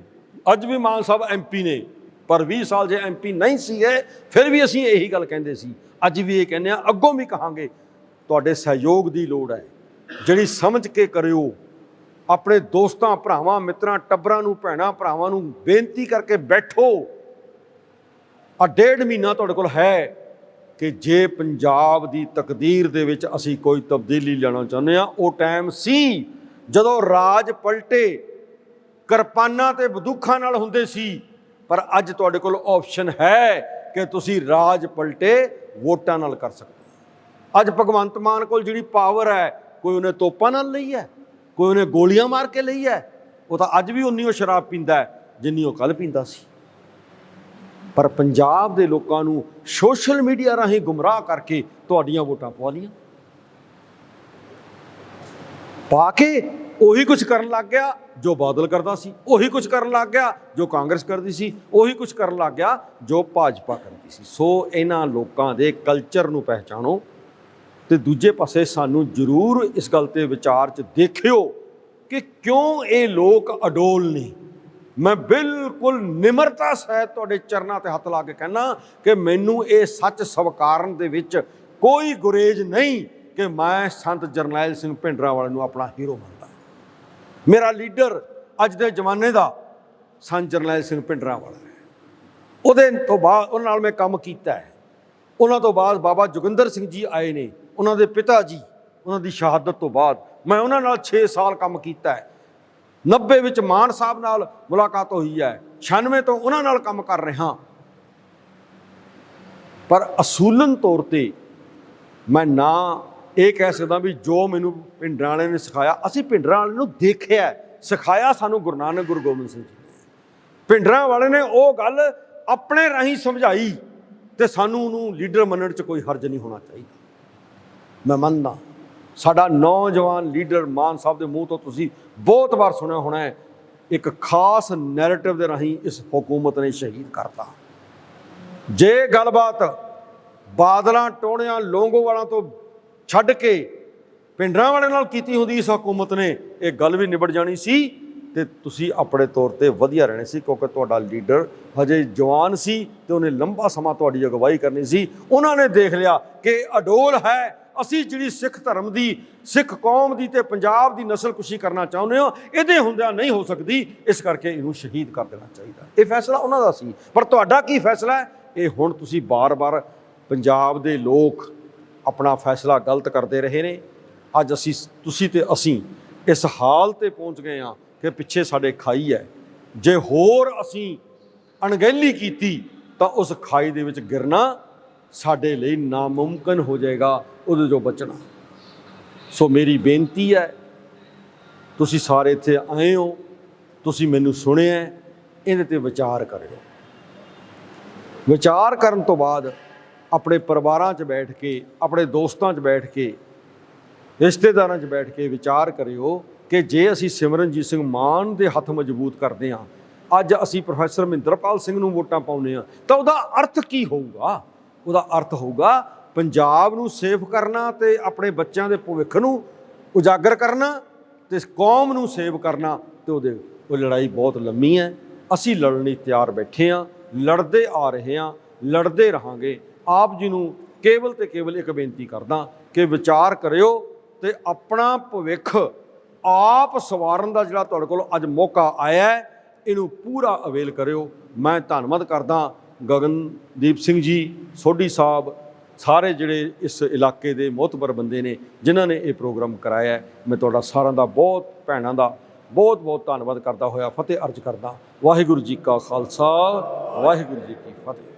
Speaker 1: ਅੱਜ ਵੀ ਮਾਨ ਸਾਹਿਬ ਐਮਪੀ ਨੇ, ਪਰ 20 ਸਾਲ ਜੇ ਐਮਪੀ ਨਹੀਂ ਸੀਗੇ, ਫਿਰ ਵੀ ਅਸੀਂ ਇਹੀ ਗੱਲ ਕਹਿੰਦੇ ਸੀ। ਅੱਜ ਵੀ ਇਹ ਕਹਿੰਦੇ ਆ, ਅੱਗੋਂ ਵੀ ਕਹਾਂਗੇ, ਤੁਹਾਡੇ ਸਹਿਯੋਗ ਦੀ ਲੋੜ ਹੈ। ਜਿਹੜੀ ਸਮਝ ਕੇ ਕਰਿਓ, ਆਪਣੇ ਦੋਸਤਾਂ, ਭਰਾਵਾਂ, ਮਿੱਤਰਾਂ, ਟੱਬਰਾਂ ਨੂੰ, ਭੈਣਾਂ, ਭਰਾਵਾਂ ਨੂੰ ਬੇਨਤੀ ਕਰਕੇ ਬੈਠੋ। ਆ ਡੇਢ ਮਹੀਨਾ ਤੁਹਾਡੇ ਕੋਲ ਹੈ ਕਿ ਜੇ ਪੰਜਾਬ ਦੀ ਤਕਦੀਰ ਦੇ ਵਿੱਚ ਅਸੀਂ ਕੋਈ ਤਬਦੀਲੀ ਲੈਣਾ ਚਾਹੁੰਦੇ ਆ ਉਹ ਟਾਈਮ ਸੀ। ਜਦੋਂ ਰਾਜ ਪਲਟੇ, ਕਿਰਪਾਨਾਂ ਤੇ ਬੰਦੂਖਾਂ ਨਾਲ ਹੁੰਦੇ ਸੀ, ਪਰ ਅੱਜ ਤੁਹਾਡੇ ਕੋਲ ਆਪਸ਼ਨ ਹੈ ਕਿ ਤੁਸੀਂ ਰਾਜ ਪਲਟੇ, ਵੋਟਾਂ ਨਾਲ ਕਰ ਸਕਦੇ ਹੋ। ਅੱਜ ਭਗਵੰਤ ਮਾਨ ਕੋਲ ਜਿਹੜੀ ਪਾਵਰ ਹੈ, ਕੋਈ ਉਹਨੇ ਤੋਪਾਂ ਨਾਲ ਲਈ ਹੈ? ਕੋਈ ਉਹਨੇ ਗੋਲੀਆਂ ਮਾਰ ਕੇ ਲਈ ਹੈ? ਉਹ ਤਾਂ ਅੱਜ ਵੀ ਉਨੀ ਉਹ ਸ਼ਰਾਬ ਪੀਂਦਾ ਹੈ ਜਿੰਨੀ ਉਹ ਕੱਲ ਪੀਂਦਾ ਸੀ। ਪਰ ਪੰਜਾਬ ਦੇ ਲੋਕਾਂ ਨੂੰ ਸੋਸ਼ਲ ਮੀਡੀਆ ਰਾਹੀਂ ਗੁੰਮਰਾਹ ਕਰਕੇ ਤੁਹਾਡੀਆਂ ਵੋਟਾਂ ਪਵਾ ਲੀਆਂ ਪਾ ਕੇ ਉਹੀ ਕੁਝ ਕਰਨ ਲੱਗ ਗਿਆ, ਜੋ ਬਾਦਲ ਕਰਦਾ ਸੀ, ਉਹੀ ਕੁਝ ਕਰਨ ਲੱਗ ਗਿਆ, ਜੋ ਕਾਂਗਰਸ ਕਰਦੀ ਸੀ, ਉਹੀ ਕੁਝ ਕਰਨ ਲੱਗ ਗਿਆ, ਜੋ ਭਾਜਪਾ ਕਰਦੀ ਸੀ। ਸੋ ਇਹਨਾਂ ਲੋਕਾਂ ਦੇ ਕਲਚਰ ਨੂੰ ਪਹਿਚਾਣੋ ਤੇ ਦੂਜੇ ਪਾਸੇ ਸਾਨੂੰ ਜ਼ਰੂਰ ਇਸ ਗੱਲ ਤੇ ਵਿਚਾਰ ਚ ਦੇਖਿਓ ਕਿ ਕਿਉਂ ਇਹ ਲੋਕ ਅਡੋਲ ਨੇ। ਮੈਂ ਬਿਲਕੁਲ ਨਿਮਰਤਾ ਸਹਿਤ ਤੁਹਾਡੇ ਚਰਨਾਂ ਤੇ ਹੱਥ ਲਾ ਕੇ ਕਹਿਣਾ ਕਿ ਮੈਨੂੰ ਇਹ ਸੱਚ ਸਵਕਾਰਨ ਦੇ ਵਿੱਚ ਕੋਈ ਗੁਰੇਜ ਨਹੀਂ। ਕਿ ਮੈਂ ਸੰਤ ਜਰਨੈਲ ਸਿੰਘ ਭਿੰਡਰਾਂਵਾਲੇ ਨੂੰ ਆਪਣਾ ਹੀਰੋ ਮੰਨਦਾ। ਮੇਰਾ ਲੀਡਰ ਅੱਜ ਦੇ ਜ਼ਮਾਨੇ ਦਾ ਸੰਤ ਜਰਨੈਲ ਸਿੰਘ ਭਿੰਡਰਾਂਵਾਲਾ ਹੈ ਉਹਦੇ ਤੋਂ ਬਾਅਦ ਉਹਨਾਂ ਨਾਲ ਮੈਂ ਕੰਮ ਕੀਤਾ ਹੈ। ਉਹਨਾਂ ਤੋਂ ਬਾਅਦ ਬਾਬਾ ਜੋਗਿੰਦਰ ਸਿੰਘ ਜੀ ਆਏ ਨੇ। ਉਹਨਾਂ ਦੇ ਪਿਤਾ ਜੀ, ਉਹਨਾਂ ਦੀ ਸ਼ਹਾਦਤ ਤੋਂ ਬਾਅਦ ਮੈਂ ਉਹਨਾਂ ਨਾਲ 6 ਸਾਲ ਕੰਮ ਕੀਤਾ ਹੈ। 90 ਵਿੱਚ ਮਾਨ ਸਾਹਿਬ ਨਾਲ ਮੁਲਾਕਾਤ ਹੋਈ ਹੈ। 96 ਤੋਂ ਉਹਨਾਂ ਨਾਲ ਕੰਮ ਕਰ ਰਿਹਾ ਪਰ ਅਸੂਲਨ ਤੌਰ ਤੇ ਮੈਂ ਨਾ ਇਹ ਕਹਿ ਸਕਦਾ ਵੀ ਜੋ ਮੈਨੂੰ ਭਿੰਡਰਾਂ ਵਾਲੇ ਨੇ ਸਿਖਾਇਆ, ਅਸੀਂ ਭਿੰਡਰਾਂ ਵਾਲੇ ਨੂੰ ਦੇਖਿਆ ਸਿਖਾਇਆ ਸਾਨੂੰ ਗੁਰੂ ਨਾਨਕ, ਗੁਰੂ ਗੋਬਿੰਦ ਸਿੰਘ ਜੀ ਨੇ। ਭਿੰਡਰਾਂ ਵਾਲੇ ਨੇ ਉਹ ਗੱਲ ਆਪਣੇ ਰਾਹੀਂ ਸਮਝਾਈ ਤੇ ਸਾਨੂੰ ਉਹਨੂੰ ਲੀਡਰ ਮੰਨਣ 'ਚ ਕੋਈ ਹਰਜ ਨਹੀਂ ਹੋਣਾ ਚਾਹੀਦਾ ਮੈਂ ਮੰਨਦਾ, ਸਾਡਾ ਨੌਜਵਾਨ ਲੀਡਰ ਮਾਨ ਸਾਹਿਬ ਦੇ ਮੂੰਹ ਤੋਂ ਤੁਸੀਂ ਬਹੁਤ ਵਾਰ ਸੁਣਿਆ ਹੋਣਾ ਹੈ, ਇੱਕ ਖਾਸ ਨੈਰੇਟਿਵ ਦੇ ਰਾਹੀਂ ਇਸ ਹਕੂਮਤ ਨੇ ਸ਼ਹੀਦ ਕਰਤਾ ਜੇ ਗੱਲਬਾਤ ਬਾਦਲਾਂ ਟੋਣਿਆਂ ਲੋਂਗੋਵਾਲਾਂ ਤੋਂ ਛੱਡ ਕੇ ਪਿੰਡਰਾਂ ਵਾਲੇ ਨਾਲ ਕੀਤੀ ਹੁੰਦੀ ਇਸ ਹਕੂਮਤ ਨੇ, ਇਹ ਗੱਲ ਵੀ ਨਿਬੜ ਜਾਣੀ ਸੀ ਤੇ ਤੁਸੀਂ ਆਪਣੇ ਤੌਰ ਤੇ ਵਧੀਆ ਰਹਿਣੇ ਸੀ ਕਿਉਂਕਿ ਤੁਹਾਡਾ ਲੀਡਰ ਹਜੇ ਜਵਾਨ ਸੀ ਤੇ ਉਹਨੇ ਲੰਬਾ ਸਮਾਂ ਤੁਹਾਡੀ ਅਗਵਾਈ ਕਰਨੀ ਸੀ। ਉਹਨਾਂ ਨੇ ਦੇਖ ਲਿਆ ਕਿ ਅਡੋਲ ਹੈ। ਅਸੀਂ ਜਿਹੜੀ ਸਿੱਖ ਧਰਮ ਦੀ, ਸਿੱਖ ਕੌਮ ਦੀ ਤੇ ਪੰਜਾਬ ਦੀ ਨਸਲਕੁਸ਼ੀ ਕਰਨਾ ਚਾਹੁੰਦੇ ਹਾਂ, ਇਹਦੇ ਹੁੰਦਿਆਂ ਨਹੀਂ ਹੋ ਸਕਦੀ। ਇਸ ਕਰਕੇ ਇਹਨੂੰ ਸ਼ਹੀਦ ਕਰ ਦੇਣਾ ਚਾਹੀਦਾ। ਇਹ ਫੈਸਲਾ ਉਹਨਾਂ ਦਾ ਸੀ। ਪਰ ਤੁਹਾਡਾ ਕੀ ਫੈਸਲਾ ਹੈ? ਇਹ ਹੁਣ ਤੁਸੀਂ ਬਾਰ-ਬਾਰ ਪੰਜਾਬ ਦੇ ਲੋਕ ਆਪਣਾ ਫੈਸਲਾ ਗਲਤ ਕਰਦੇ ਰਹੇ ਨੇ। ਅੱਜ ਅਸੀਂ ਤੁਸੀਂ ਤੇ ਅਸੀਂ ਇਸ ਹਾਲ ਤੇ ਪਹੁੰਚ ਗਏ ਹਾਂ ਕਿ ਪਿੱਛੇ ਸਾਡੇ ਖਾਈ ਹੈ। ਜੇ ਹੋਰ ਅਸੀਂ ਅਣਗਹਿਲੀ ਕੀਤੀ ਤਾਂ ਉਸ ਖਾਈ ਦੇ ਵਿੱਚ ਗਿਰਨਾ ਸਾਡੇ ਲਈ ਨਾਮੁਮਕਨ ਹੋ ਜਾਏਗਾ ਉਹਦੇ ਜੋ ਬਚਣਾ। ਸੋ ਮੇਰੀ ਬੇਨਤੀ ਹੈ ਤੁਸੀਂ ਸਾਰੇ ਇੱਥੇ ਆਏ ਹੋ ਤੁਸੀਂ ਮੈਨੂੰ ਸੁਣਿਆ ਹੈ, ਇਹਦੇ ਤੇ ਵਿਚਾਰ ਕਰਿਓ। ਵਿਚਾਰ ਕਰਨ ਤੋਂ ਬਾਅਦ ਆਪਣੇ ਪਰਿਵਾਰਾਂ 'ਚ ਬੈਠ ਕੇ, ਆਪਣੇ ਦੋਸਤਾਂ 'ਚ ਬੈਠ ਕੇ, ਰਿਸ਼ਤੇਦਾਰਾਂ 'ਚ ਬੈਠ ਕੇ ਵਿਚਾਰ ਕਰਿਓ ਕਿ ਜੇ ਅਸੀਂ ਸਿਮਰਨਜੀਤ ਸਿੰਘ ਮਾਨ ਦੇ ਹੱਥ ਮਜ਼ਬੂਤ ਕਰਦੇ ਹਾਂ, ਅੱਜ ਅਸੀਂ ਪ੍ਰੋਫੈਸਰ ਮਹਿੰਦਰਪਾਲ ਸਿੰਘ ਨੂੰ ਵੋਟਾਂ ਪਾਉਂਦੇ ਹਾਂ, ਤਾਂ ਉਹਦਾ ਅਰਥ ਕੀ ਹੋਊਗਾ? ਉਹਦਾ ਅਰਥ ਹੋਊਗਾ ਪੰਜਾਬ ਨੂੰ ਸੇਫ ਕਰਨਾ ਤੇ ਆਪਣੇ ਬੱਚਿਆਂ ਦੇ ਭਵਿੱਖ ਨੂੰ ਉਜਾਗਰ ਕਰਨਾ ਤੇ ਕੌਮ ਨੂੰ ਸੇਵ ਕਰਨਾ ਤੇ ਉਹਦੇ, ਉਹ ਲੜਾਈ ਬਹੁਤ ਲੰਮੀ ਹੈ। ਅਸੀਂ ਲੜਨ ਲਈ ਤਿਆਰ ਬੈਠੇ ਹਾਂ, ਲੜਦੇ ਆ ਰਹੇ ਹਾਂ, ਲੜਦੇ ਰਹਾਂਗੇ। ਆਪ ਜੀ ਨੂੰ ਕੇਵਲ ਤੇ ਕੇਵਲ ਇੱਕ ਬੇਨਤੀ ਕਰਦਾ ਕਿ ਵਿਚਾਰ ਕਰਿਓ ਤੇ ਆਪਣਾ ਭਵਿੱਖ ਆਪ ਸਵਾਰਨ ਦਾ ਜਿਹੜਾ ਤੁਹਾਡੇ ਕੋਲ ਅੱਜ ਮੌਕਾ ਆਇਆ ਇਹਨੂੰ ਪੂਰਾ ਅਵੇਲ ਕਰਿਓ। ਮੈਂ ਧੰਨਵਾਦ ਕਰਦਾ ਗਗਨਦੀਪ ਸਿੰਘ ਜੀ, ਸੋਢੀ ਸਾਹਿਬ, ਸਾਰੇ ਜਿਹੜੇ ਇਸ ਇਲਾਕੇ ਦੇ ਮੋਹਤਬਰ ਬੰਦੇ ਨੇ ਜਿਨ੍ਹਾਂ ਨੇ ਇਹ ਪ੍ਰੋਗਰਾਮ ਕਰਾਇਆ ਮੈਂ ਤੁਹਾਡਾ ਸਾਰਿਆਂ ਦਾ ਬਹੁਤ ਭੈਣਾਂ ਦਾ ਬਹੁਤ ਬਹੁਤ ਧੰਨਵਾਦ ਕਰਦਾ ਹੋਇਆ, ਫਤਿਹ ਅਰਜ ਕਰਦਾ। ਵਾਹਿਗੁਰੂ ਜੀ ਕਾ ਖਾਲਸਾ, ਵਾਹਿਗੁਰੂ ਜੀ ਕੀ ਫਤਿਹ।